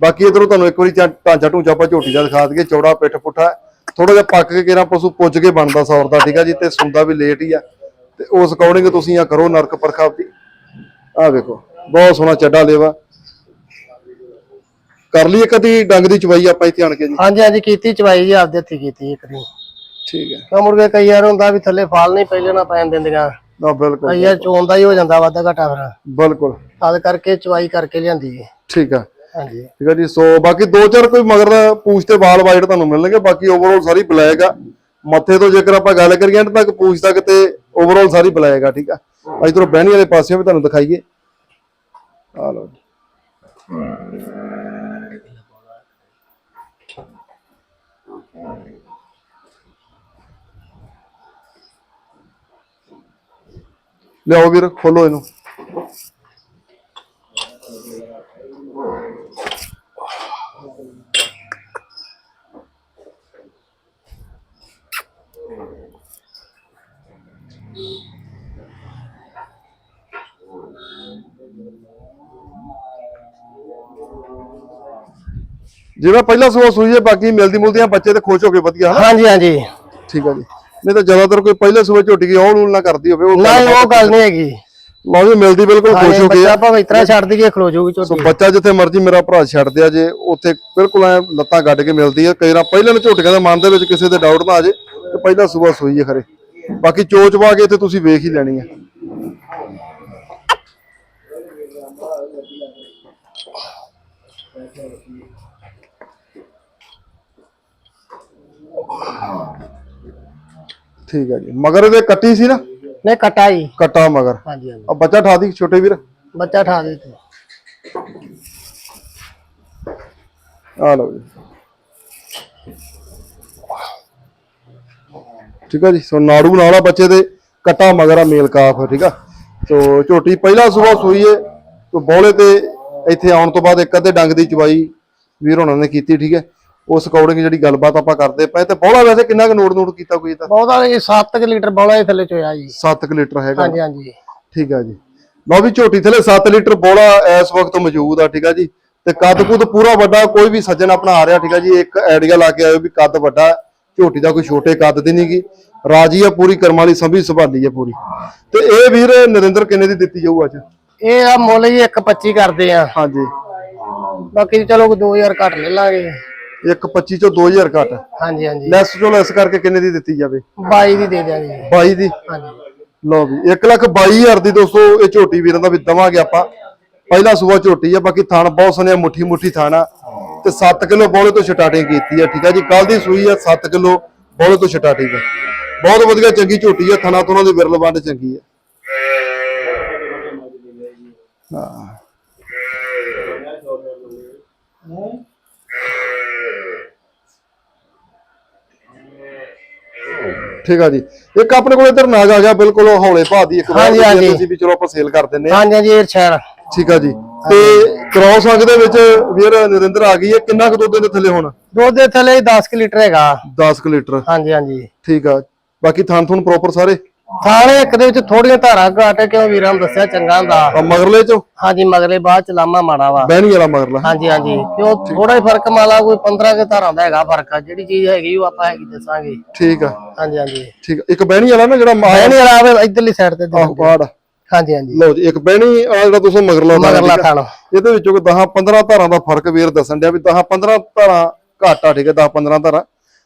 ਬਾਕੀ ਇਧਰੋਂ ਤੁਹਾਨੂੰ ਇੱਕ ਵਾਰੀ ਢਾਂਚਾ ਢੂੰਚਾ ਆਪਾਂ ਝੋਟੀ ਦਾ ਦਿਖਾ ਦਈਏ ਚੌੜਾ ਪਿੱਠ ਪੁੱਠਾ ਥੋੜਾ ਜਿਹਾ ਪੱਕ ਕੇ ਕਿਹੜਾ ਪਸ਼ੂ ਪੁੱਜ ਕੇ ਬਣਦਾ ਸੌਰ ਦਾ ਠੀਕ ਹੈ ਜੀ ਤੇ ਸੁੰਦਾ ਵੀ ਲੇਟ ਹੀ ਆ। ਤੇ ਉਸ ਅਕੋਰਡਿੰਗ ਤੁਸੀਂ ਆ ਕਰੋ ਨਰਕ ਪਰਖਾ ਆਪਦੀ ਆ ਵੇਖੋ ਬਹੁਤ ਸੋਹਣਾ ਚੱਡਾ ਲੇਵਾ। ਕਰ ਲਈ ਕਦੀ ਡੰਗ ਦੀ ਚਵਾਈ ਆਪਾਂ ਇੱਥੇ ਆਣ ਕੇ ਜੀ। ਹਾਂਜੀ ਹਾਂਜੀ ਕੀਤੀ ਚਵਾਈ ਜੀ ਆਪਦੇ ਹੱਥੀ ਕੀਤੀ ਇੱਕ ਦਿਨ ਠੀਕ ਹੈ। ਮੁੜ ਕੇ ਕਈ ਵਾਰ ਹੁੰਦਾ ਵੀ ਥੱਲੇ ਫਾਲ ਨਹੀਂ ਪਹਿਲੇ ਨਾ ਪੈਣ ਦਿੰਦੀਆਂ। ਨਾ ਬਿਲਕੁਲ ਕਈ ਵਾਰ ਚੋਣ ਦਾ ਹੀ ਹੋ ਜਾਂਦਾ ਵਾਧਾ ਘਟਾ ਫਿਰ। ਬਿਲਕੁਲ। ਤਦ ਕਰਕੇ ਚਵਾਈ ਕਰਕੇ ਲਿਆਂਦੀ ਹੈ ਠੀਕ ਆ। ਹਾਂਜੀ। ਠੀਕ ਹੈ ਜੀ ਸੋ ਬਾਕੀ ਦੋ ਚਾਰ ਕੋਈ ਮਗਰ ਦਾ ਪੂਛ ਤੇ ਵਾਲ ਵਾਈਟ ਤੁਹਾਨੂੰ ਮਿਲਣਗੇ, ਬਾਕੀ ਓਵਰਆਲ ਸਾਰੀ ਬਲੈਕ ਆ। ਮੱਥੇ ਤੋਂ ਜੇਕਰ ਆਪਾਂ ਗੱਲ ਕਰੀਏ ਐਂਡ ਤੱਕ ਪੂਛ ਤੱਕ ਤੇ ਓਵਰਆਲ ਸਾਰੀ ਬਲੈਕ ਆ, ਠੀਕ ਆ। ਇਧਰੋਂ ਬਹਿਣੀ ਵਾਲੇ ਪਾਸੇ ਵੀ ਤੁਹਾਨੂੰ ਦਿਖਾਈਏ। ਆ ਲਓ ਲਿਆਓ ਵੀਰ, ਖੋਲੋ ਇਹਨੂੰ। ਜਿਵੇਂ ਪਹਿਲਾਂ ਸੋ ਸੂਈਏ ਬਾਕੀ ਮਿਲਦੀ ਮੁਲਦੀਆਂ ਬੱਚੇ ਤੇ ਖੁਸ਼ ਹੋ ਕੇ ਵਧੀਆ ਹਨਾ? ਹਾਂਜੀ ਹਾਂਜੀ। ਠੀਕ ਆ ਜੀ। ਨਹੀਂ ਤਾਂ ਜ਼ਿਆਦਾਤਰ ਕੋਈ ਪਹਿਲੇ ਸੂਏ ਝੋਟੀ ਗਈ ਔਲ ਊਲ ਨਾ ਕਰਦੀ ਹੋਵੇ ਉਹ ਨਹੀਂ ਉਹ ਗੱਲ ਨਹੀਂ ਹੈਗੀ। ਲਓ ਜੀ ਮਿਲਦੀ ਬਿਲਕੁਲ ਖੁਸ਼ ਹੋ ਕੇ ਬੱਚਾ ਆ। ਭਾਵੇਂ ਇਤਰਾ ਛੱਡ ਦਈਏ ਖਲੋ ਜਾਊਗੀ ਸੋ ਝੋਟੀ। ਬੱਚਾ ਜਿੱਥੇ ਮਰਜ਼ੀ ਮੇਰਾ ਭਰਾ ਛੱਡ ਦਿਆ ਜੇ ਉੱਥੇ ਬਿਲਕੁਲ ਐ ਲੱਤਾਂ ਗੱਡ ਕੇ ਮਿਲਦੀ ਹੈ ਕਈ ਵਾਰ ਪਹਿਲਾਂ ਝੋਟੀਆਂ ਦੇ ਮਨ ਦੇ ਵਿੱਚ ਕਿਸੇ ਦੇ ਡਾਊਟ ਨਾ ਆ ਜੇ ਤੇ ਪਹਿਲਾਂ ਸੂਆ ਸੂਈ ਹੈ ਖਰੇ। ਬਾਕੀ ਚੋਚ ਪਾ ਕੇ ਇੱਥੇ ਤੁਸੀਂ ਵੇਖ ਹੀ ਲੈਣੀ ਹੈ ਠੀਕ ਹੈ ਜੀ। ਮਗਰ ਇਹਦੇ ਕੱਟੀ ਸੀ ਨਾ? ਨਹੀਂ ਕਟਾ ਜੀ। ਕੱਟਾ ਮਗਰ। ਹਾਂਜੀ ਹਾਂਜੀ। ਆ ਬੱਚਾ ਠਾ ਦੀ ਛੋਟੇ ਵੀਰ। ਬੱਚਾ ਠਾ ਦੇ ਤੇ ਆ ਲਓ ਜੀ। ਠੀਕ ਆ ਜੀ ਸੋ ਨਾੜੂ ਨਾਲਾ ਬੱਚੇ ਦੇ ਕਟਾ ਮਗਰ ਆ ਮੇਲ ਕਾਫ ਠੀਕ ਆ। ਸੋ ਝੋਟੀ ਪਹਿਲਾ ਸੂਆ ਸੂਈ ਏ ਤੋ ਬੋਲੇ ਤੇ ਇੱਥੇ ਆਉਣ ਤੋਂ ਬਾਅਦ ਇੱਕ ਅੱਧੇ ਡੰਗ ਦੀ ਚਵਾਈ ਵੀਰ ਹੋਣਾ ਨੇ ਕੀਤੀ ਠੀਕ ਹੈ ਉਸ ਅਕੋਰਡਿੰਗ ਜਿਹੜੀ ਗੱਲਬਾਤ ਆਪਾਂ ਕਰਦੇ ਪਏ ਤੇ ਬੋਲਾ ਵੈਸੇ ਕਿੰਨਾ ਕੁ ਨੋਟ ਨੋਟ ਕੀਤਾ ਕੋਈ ਤਾਂ? ਬਹੁਤਾ ਇਹ 7 ਲੀਟਰ ਬੋਲਾ ਇਹ ਥੱਲੇ ਚੋਇਆ ਜੀ। 7 ਲੀਟਰ ਹੈਗਾ। ਹਾਂਜੀ ਹਾਂਜੀ। ਠੀਕ ਆ ਜੀ। ਲਓ ਵੀ ਝੋਟੀ ਥਲੇ 7 ਲੀਟਰ ਬੋਲਾ ਇਸ ਵਕਤ ਮੌਜੂਦ ਆ ਠੀਕ ਆ ਜੀ। ਤੇ ਕੱਦ ਕੁੱਦ ਪੂਰਾ ਵੱਡਾ ਕੋਈ ਵੀ ਸੱਜਣ ਆਪਣਾ ਆ ਰਿਹਾ ਠੀਕ ਆ ਜੀ। ਇੱਕ ਆਈਡੀਆ ਲਾ ਕੇ ਆਇਓ ਵੀ ਕੱਦ ਵੱਡਾ। ਝੋਟੀ ਦਾ ਕੋਈ ਛੋਟੇ ਕੱਦ ਦੀ ਨਹੀਂਗੀ ਰਾਜੀ ਆ ਪੂਰੀ ਕਰਮ ਵਾਲੀ ਸੰਭੀ ਸੰਭਾਲੀ ਆ ਪੂਰੀ। ਤੇ ਇਹ ਵੀਰ ਨਰਿੰਦਰ ਕਿੰਨੇ ਦੀ ਦਿੱਤੀ ਜਾਊ ਅੱਜ? ਇਹ ਆ ਮੁੱਲ ਜੀ 1.25 ਕਰਦੇ ਆ। ਹਾਂਜੀ। ਬਾਕੀ ਚਲੋ 2000 ਘੱਟ ਲੈ ਲਾਂਗੇ। ਇੱਕ 25 ਚੋਂ 2000 ਘੱਟ। ਹਾਂਜੀ ਹਾਂਜੀ। ਲੈਸ ਚੋਂ ਲੈਸ ਕਰਕੇ ਕਿੰਨੇ ਦੀ ਦਿੱਤੀ ਜਾਵੇ? 22 ਦੀ ਦੇ ਦਿਆਂਗੇ 22 ਦੀ? ਹਾਂਜੀ। ਲਓ ਵੀ 1 ਲੱਖ 22000 ਦੀ ਦੋਸਤੋ ਇਹ ਝੋਟੀ ਵੀਰਾਂ ਦਾ ਵੀ ਦਵਾਂਗੇ ਆਪਾਂ। ਪਹਿਲਾ ਸੂਆ ਝੋਟੀ ਆ ਬਾਕੀ ਥਣ ਬਹੁਤ ਸੋਹਣਿਆ ਮੁੱਠੀ ਮੁੱਠੀ ਥਾਣਾ ਤੇ 7 ਕਿਲੋ ਬੋਲੇ ਤੋਂ ਸਟਾਰਟਿੰਗ ਕੀਤੀ ਆ ਠੀਕ ਆ ਜੀ? ਕੱਲ ਦੀ ਸੂਈ ਆ 7 ਕਿਲੋ ਬੋਲੇ ਤੋਂ ਸਟਾਰਟਿੰਗ ਬਹੁਤ ਵਧੀਆ ਚੰਗੀ ਝੋਟੀ ਆ ਥਣਾ ਤੋਂ ਦੀ ਵਿਰਲ ਵੰਡ ਚੰਗੀ ਆ। ਹਾਂ। ਠੀਕ ਆ ਜੀ। ਇੱਕ ਆਪਣੇ ਕੋਲ ਇੱਧਰ ਨਾਗ ਆ ਗਿਆ ਬਿਲਕੁਲ ਉਹ ਹੌਲੇ ਭਾਅ ਦੀ ਇੱਕ ਵਾਰ ਹਾਂਜੀ, ਹਾਂਜੀ। ਸੀ ਵੀ ਚਲੋ ਆਪਾਂ ਸੇਲ ਕਰ ਦਿੰਨੇ ਆ ਹਾਂਜੀ ਹਾਂਜੀ ਇਹ ਸ਼ਹਿਰ ਠੀਕ ਆ ਜੀ। ਤੇ ਕ੍ਰੋਸ ਅੰਗ ਦੇ ਵਿੱਚ ਵੀਰ ਨਰਿੰਦਰ ਆ ਗਈ ਹੈ। ਕਿੰਨਾ ਕੁ ਦੁੱਧ ਦੇ ਥੱਲੇ ਹੁਣ? ਦੁੱਧ ਦੇ ਥੱਲੇ 10 ਕਿ ਲੀਟਰ ਹੈਗਾ। 10 ਕੁ ਲੀਟਰ। ਹਾਂਜੀ ਹਾਂਜੀ। ਠੀਕ ਆ। ਬਾਕੀ ਥਣ ਥੁਣ ਪ੍ਰੋਪਰ ਸਾਰੇ? ਥਾਣੇ ਇੱਕ ਦੇ ਵਿੱਚ ਥੋੜੀਆਂ ਧਾਰਾਂ ਘਾਟ ਹੈ ਕਿਉਂ ਵੀਰਾਂ ਨੂੰ ਦੱਸਿਆ ਚੰਗਾ ਹੁੰਦਾ? ਆ ਮਗਰਲੇ ਚੋਂ? ਹਾਂਜੀ ਮਗਲੇ ਬਾਅਦ ਚ ਲਾਮਾ ਮਾੜਾ ਵਾ। ਬਹਿਣੀ ਵਾਲਾ ਮਗਰਲਾ। ਹਾਂਜੀ ਹਾਂਜੀ। ਕਿਉਂ ਥੋੜਾ ਹੀ ਫ਼ਰਕ ਮਾਲਾ ਕੋਈ 15 ਕੇ ਧਾਰਾਂ ਦਾ ਹੈਗਾ ਫ਼ਰਕ। ਆ ਜਿਹੜੀ ਚੀਜ਼ ਹੈਗੀ ਉਹ ਆਪਾਂ ਹੈਗੀ ਦੱਸਾਂਗੇ। ਠੀਕ ਆ। ਹਾਂਜੀ ਹਾਂਜੀ। ਠੀਕ ਆ। ਇੱਕ ਬਹਿਣੀ ਵਾਲਾ ਨਾ ਜਿਹੜਾ ਮਾਇਆ ਐ ਨਹੀਂ ਆਵੇ ਇਧਰਲੀ ਸਾਈਡ ਤੇ ਆਹ ਬਾੜ ਹਾਂਜੀ ਹਾਂਜੀ। ਲਓ ਜੀ ਇੱਕ ਬਹਿਣੀ ਆ ਜਿਹੜਾ ਤੁਸੀਂ ਮਗਰਲਾ ਥਾਂ ਮਗਰਲਾ ਠੀਕ ਆ। ਥਾਣਾ। ਇਹਦੇ ਵਿੱਚੋਂ 10 15 ਧਾਰਾਂ ਦਾ ਫ਼ਰਕ ਵੀਰ ਦੱਸਣ ਡਿਆ ਵੀ 10 15 ਧਾਰਾਂ ਘੱਟ ਠੀਕ ਹੈ 10 15 ਧਾਰਾਂ।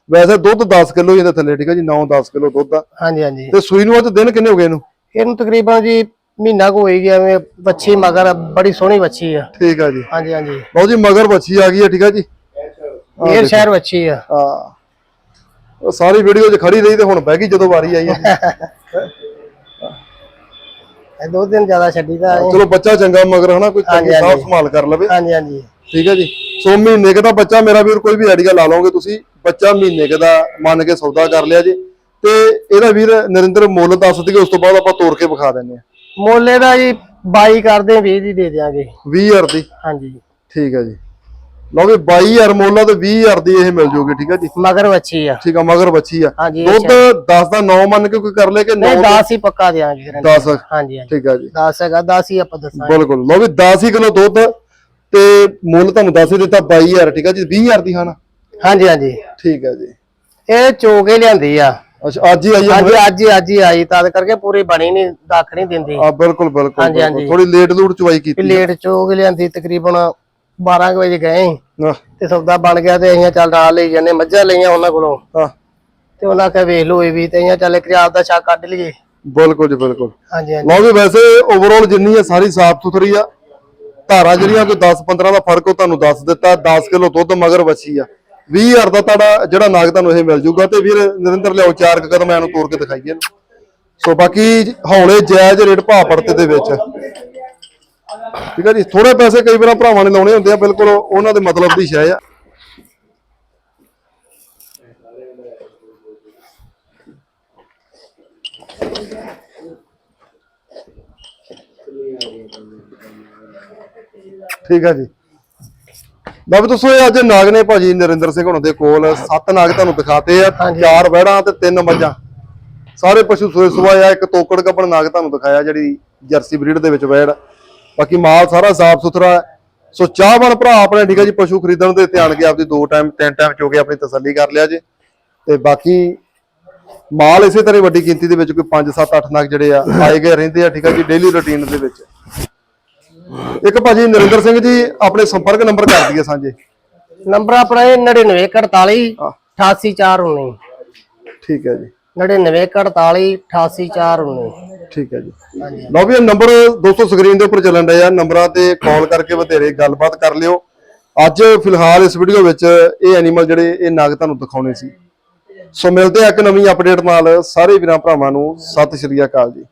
ਵੈਸੇ ਦੁੱਧ 10 ਕਿਲੋ ਹੀ ਇਹਦੇ ਥੱਲੇ ਠੀਕ ਹੈ ਜੀ 9 10 ਕਿਲੋ ਦੁੱਧ ਆ। ਹਾਂਜੀ ਹਾਂਜੀ। ਤੇ ਸੂਈ ਨੂੰ ਅੱਜ ਦਿਨ ਕਿੰਨੇ ਹੋ ਗਏ ਇਹਨੂੰ? ਇਹਨੂੰ ਤਕਰੀਬਨ ਜੀ ਮਹੀਨਾ ਕੋ ਹੋਈ ਗਿਆ ਐਵੇਂ ਬੱਚੀ ਮਗਰ ਬੜੀ ਸੋਹਣੀ ਬੱਚੀ ਆ। ਠੀਕ ਆ ਜੀ। ਹਾਂਜੀ ਹਾਂਜੀ। ਲਓ ਜੀ ਮਗਰ ਬੱਚੀ ਆ ਗਈ ਹੈ ਠੀਕ ਆ ਜੀ। ਇਹ ਸ਼ਹਿਰ ਬੱਚੀ ਆ। ਆ ਉਹ ਸਾਰੀ ਵੀਡੀਓ 'ਚ ਖੜੀ ਰਹੀ ਤੇ ਹੁਣ ਬਹਿ ਗਈ ਜਦੋਂ ਵਾਰੀ ਆਈ ਹੈ ਇਹ ਦੋ ਦਿਨ ਜ਼ਿਆਦਾ ਛੱਡੀ ਦਾ ਚਲੋ ਬੱਚਾ ਚੰਗਾ ਮਗਰ ਹਨਾ ਕੋਈ ਚੰਗੀ ਸਾਫ਼। ਸੰਭਾਲ ਕਰ ਲਵੇ। ਹਾਂਜੀ ਹਾਂਜੀ। ਠੀਕ ਹੈ ਜੀ। ਸੋ ਮਹੀਨੇ ਦਾ ਬੱਚਾ ਮੇਰਾ ਵੀਰ ਕੋਈ ਵੀ ਆਈਡੀਆ ਲਾ ਲਓਗੇ ਤੁਸੀਂ ਬੱਚਾ ਮਹੀਨੇ ਕੁ ਦਾ ਮੰਨ ਕੇ ਸੌਦਾ ਕਰ ਲਿਆ ਜੀ। ਤੇ ਇਹਦਾ ਵੀਰ ਨਰਿੰਦਰ ਮੁੱਲ ਦੱਸ ਦਈਏ ਉਸ ਤੋਂ ਬਾਅਦ ਆਪਾਂ ਤੋੜ ਕੇ ਵਿਖਾ ਦਿੰਦੇ ਆ ਮੁੱਲੇ ਦਾ ਜੀ 22 ਕਰਦੇ 20 ਦੀ ਦੇ ਦਿਆਂਗੇ। 20000 ਦੀ? ਹਾਂਜੀ। ਠੀਕ ਹੈ ਜੀ। ਲਓ ਵੀ 22000 ਮੁੱਲ ਆ ਤੇ 20000 ਦੀ ਇਹ ਮਿਲ ਜੂਗੀ ਠੀਕ ਹੈ ਜੀ? ਮਗਰ ਵੱਛੀ ਆ। ਠੀਕ ਆ ਮਗਰ ਬੱਚੀ ਆ। ਹਾਂਜੀ ਇਹ ਦੁੱਧ 10 ਦਾ 9 ਮੰਨ ਕੇ ਕੋਈ ਕਰ ਲੇ ਕਿ 9 ਨਹੀਂ 10 ਹੀ ਪੱਕਾ ਦਿਆਂਗੇ ਗਰੰਟੀ 10 ਹਾਂਜੀ ਹਾਂਜੀ। ਠੀਕ ਆ ਜੀ। 10 ਹੈਗਾ 10 ਹੀ ਆਪਾਂ ਦੱਸਾਂਗੇ। ਬਿਲਕੁਲ। ਲਓ ਵੀ 10 ਹੀ ਕਿਲੋ ਦੁੱਧ ਤੇ ਮੁੱਲ ਤੁਹਾਨੂੰ ਦੱਸ ਹੀ ਦਿੱਤਾ 22000 ਠੀਕ ਆ ਜੀ? 20000 ਦੀ ਖਾਣਾ ਹਾਂਜੀ ਹਾਂਜੀ। ਠੀਕ ਆ ਜੀ। ਇਹ ਚੋਕੇ ਲਿਆਂਦੀ ਆ। ਅੱਛਾ ਅੱਜ ਹੀ ਆਈ ਆ ਹਾਂਜੀ ਅੱਜ ਹੀ ਅੱਜ ਹੀ ਆਈ। ਤਦ ਕਰਕੇ ਪੂਰੀ ਬਣੀ ਨਹੀਂ ਦੱਖ ਨਹੀਂ ਦਿੰਦੀ। ਆ ਬਿਲਕੁਲ ਬਿਲਕੁਲ ਹਾਂਜੀ, ਹਾਂਜੀ। ਥੋੜੀ ਲੇਟ ਲੂਟ ਚਵਾਈ ਵੀ ਕੀਤੀ। ਲੇਟ ਚੋਕ ਲਿਆਂਦੀ ਤਕਰੀਬਨ 12 ਕੁ ਵਜੇ ਗਏ। ਆਹ, ਤੇ ਸੌਦਾ ਬਣ ਗਿਆ ਤੇ ਅਸੀਂ ਚੱਲ ਨਾਲ ਲਈ ਜਾਂਦੇ ਮੱਝਾਂ ਲਈਆਂ ਉਹਨਾਂ ਕੋਲੋਂ। ਆਹ, ਤੇ ਉਹਨਾਂ ਕਹੇ ਵੇਖ ਲਓ ਇਹ ਵੀ ਤੇ ਅਸੀਂ ਚੱਲ ਇੱਕ ਆਪ ਦਾ ਛਾ ਕੱਢ ਲਈਏ। ਬਿਲਕੁਲ ਜੀ ਬਿਲਕੁਲ। ਹਾਂਜੀ ਹਾਂਜੀ। ਲਓ ਵੀ ਵੈਸੇ ਓਵਰਆਲ ਜਿੰਨੀ ਹੈ ਸਾਰੀ ਸਾਫ਼ ਸੁਥਰੀ ਆ ਧਾਰਾਂ ਜਿਹੜੀਆਂ ਕੋਈ 10 15 ਦਾ ਫ਼ਰਕ ਉਹ ਤੁਹਾਨੂੰ ਦੱਸ ਦਿੱਤਾ 10 ਕਿਲੋ ਦੁੱਧ ਮਗਰ ਵੱਛੀ ਆ। 20000 ਦਾ ਤੁਹਾਡਾ ਜਿਹੜਾ ਨਾਗ ਤੁਹਾਨੂੰ ਇਹ ਮਿਲ ਜੂਗਾ ਤੇ ਵੀਰ ਨਰਿੰਦਰ, ਲਿਆਓ ਚਾਰ ਕੁ ਕਦਮ ਇਹਨੂੰ ਤੋੜ ਕੇ ਦਿਖਾਈਏ। ਸੋ ਬਾਕੀ ਹੌਲੇ ਜਾਇਜ਼ ਰੇਟ ਭਾਅ ਪੜਤੇ ਦੇ ਵਿੱਚ। ਠੀਕ ਹੈ ਜੀ ਥੋੜੇ ਪੈਸੇ ਕਈ ਵਾਰ ਭਰਾਵਾਂ ਨੇ ਲਾਉਣੇ ਹੁੰਦੇ ਆ, ਬਿਲਕੁਲ ਉਹਨਾਂ ਦੇ ਮਤਲਬ ਦੀ ਸ਼ੈ ਆ। ਠੀਕ ਹੈ ਜੀ। ਲਓ ਵੀ ਇਹ ਅੱਜ ਨਾਗ ਨੇ ਭਾਜੀ ਨਰਿੰਦਰ ਸਿੰਘ ਹੁਣਾਂ ਦੇ ਕੋਲ ਸੱਤ ਨਾਗ ਤੁਹਾਨੂੰ ਦਿਖਾਤੇ ਆ। ਚਾਰ ਵਹਿੜਾਂ ਤੇ ਤਿੰਨ ਮੱਝਾਂ ਸਾਰੇ ਪਸ਼ੂ ਸੋਏ ਸੁਆਏ ਆ ਇੱਕ ਤੋਕੜ ਕੱਪੜ ਨਾਗ ਤੁਹਾਨੂੰ ਦਿਖਾਇਆ ਜਿਹੜੀ ਜਰਸੀ ਬਰੀਡ ਦੇ ਵਿੱਚ ਵਹਿੜ। ਬਾਕੀ ਮਾਲ ਸਾਰਾ ਸਾਫ਼ ਸੁਥਰਾ ਹੈ। ਸੋ ਚਾਹਵਾਨ ਭਰਾ ਆਪਣੇ ਠੀਕ ਹੈ ਜੀ ਪਸ਼ੂ ਖਰੀਦਣ ਦੇ ਧਿਆਨ ਕੇ ਆਪਦੀ ਦੋ ਟਾਈਮ ਤਿੰਨ ਟਾਈਮ ਚੋ ਕੇ ਆਪਣੀ ਤਸੱਲੀ ਕਰ ਲਿਆ ਜੇ ਤੇ ਬਾਕੀ ਮਾਲ ਇਸੇ ਤਰ੍ਹਾਂ ਵੱਡੀ ਗਿਣਤੀ ਦੇ ਵਿੱਚ ਕੋਈ 5 7 8 ਨਗ ਜਿਹੜੇ ਆ ਆਏ ਗਏ ਰਹਿੰਦੇ ਆ ਠੀਕ ਹੈ ਜੀ ਡੇਲੀ ਰੁਟੀਨ ਦੇ ਵਿੱਚ ਇੱਕ ਭਾਜੀ ਨਰਿੰਦਰ ਸਿੰਘ ਜੀ ਆਪਣੇ ਸੰਪਰਕ ਨੰਬਰ ਕਰ ਦਈਏ ਸਾਂਝੇ। ਨੰਬਰ ਆਪਣਾ ਇਹ 9941 88419 ਠੀਕ ਹੈ ਜੀ। 9941 88419 ਠੀਕ ਹੈ ਜੀ। ਹਾਂਜੀ। ਲਓ ਵੀ ਨੰਬਰ ਦੋਸਤੋ ਸਕਰੀਨ ਦੇ ਉੱਪਰ ਚੱਲਣ ਡਿਆ ਆ। ਨੰਬਰਾਂ ਤੇ ਕਾਲ ਕਰਕੇ ਵਧੇਰੇ ਗੱਲਬਾਤ ਕਰ ਲਿਓ। ਅੱਜ ਫਿਲਹਾਲ ਇਸ ਵੀਡੀਓ ਵਿੱਚ ਇਹ ਐਨੀਮਲ ਜਿਹੜੇ ਇਹ ਨਗ ਤੁਹਾਨੂੰ ਦਿਖਾਉਣੇ ਸੀ। ਸੋ ਮਿਲਦੇ ਆ ਇੱਕ ਨਵੀਂ ਅਪਡੇਟ ਨਾਲ। ਸਾਰੇ ਵੀਰਾਂ ਭਰਾਵਾਂ ਨੂੰ ਸਤਿ ਸ਼੍ਰੀ ਅਕਾਲ ਜੀ।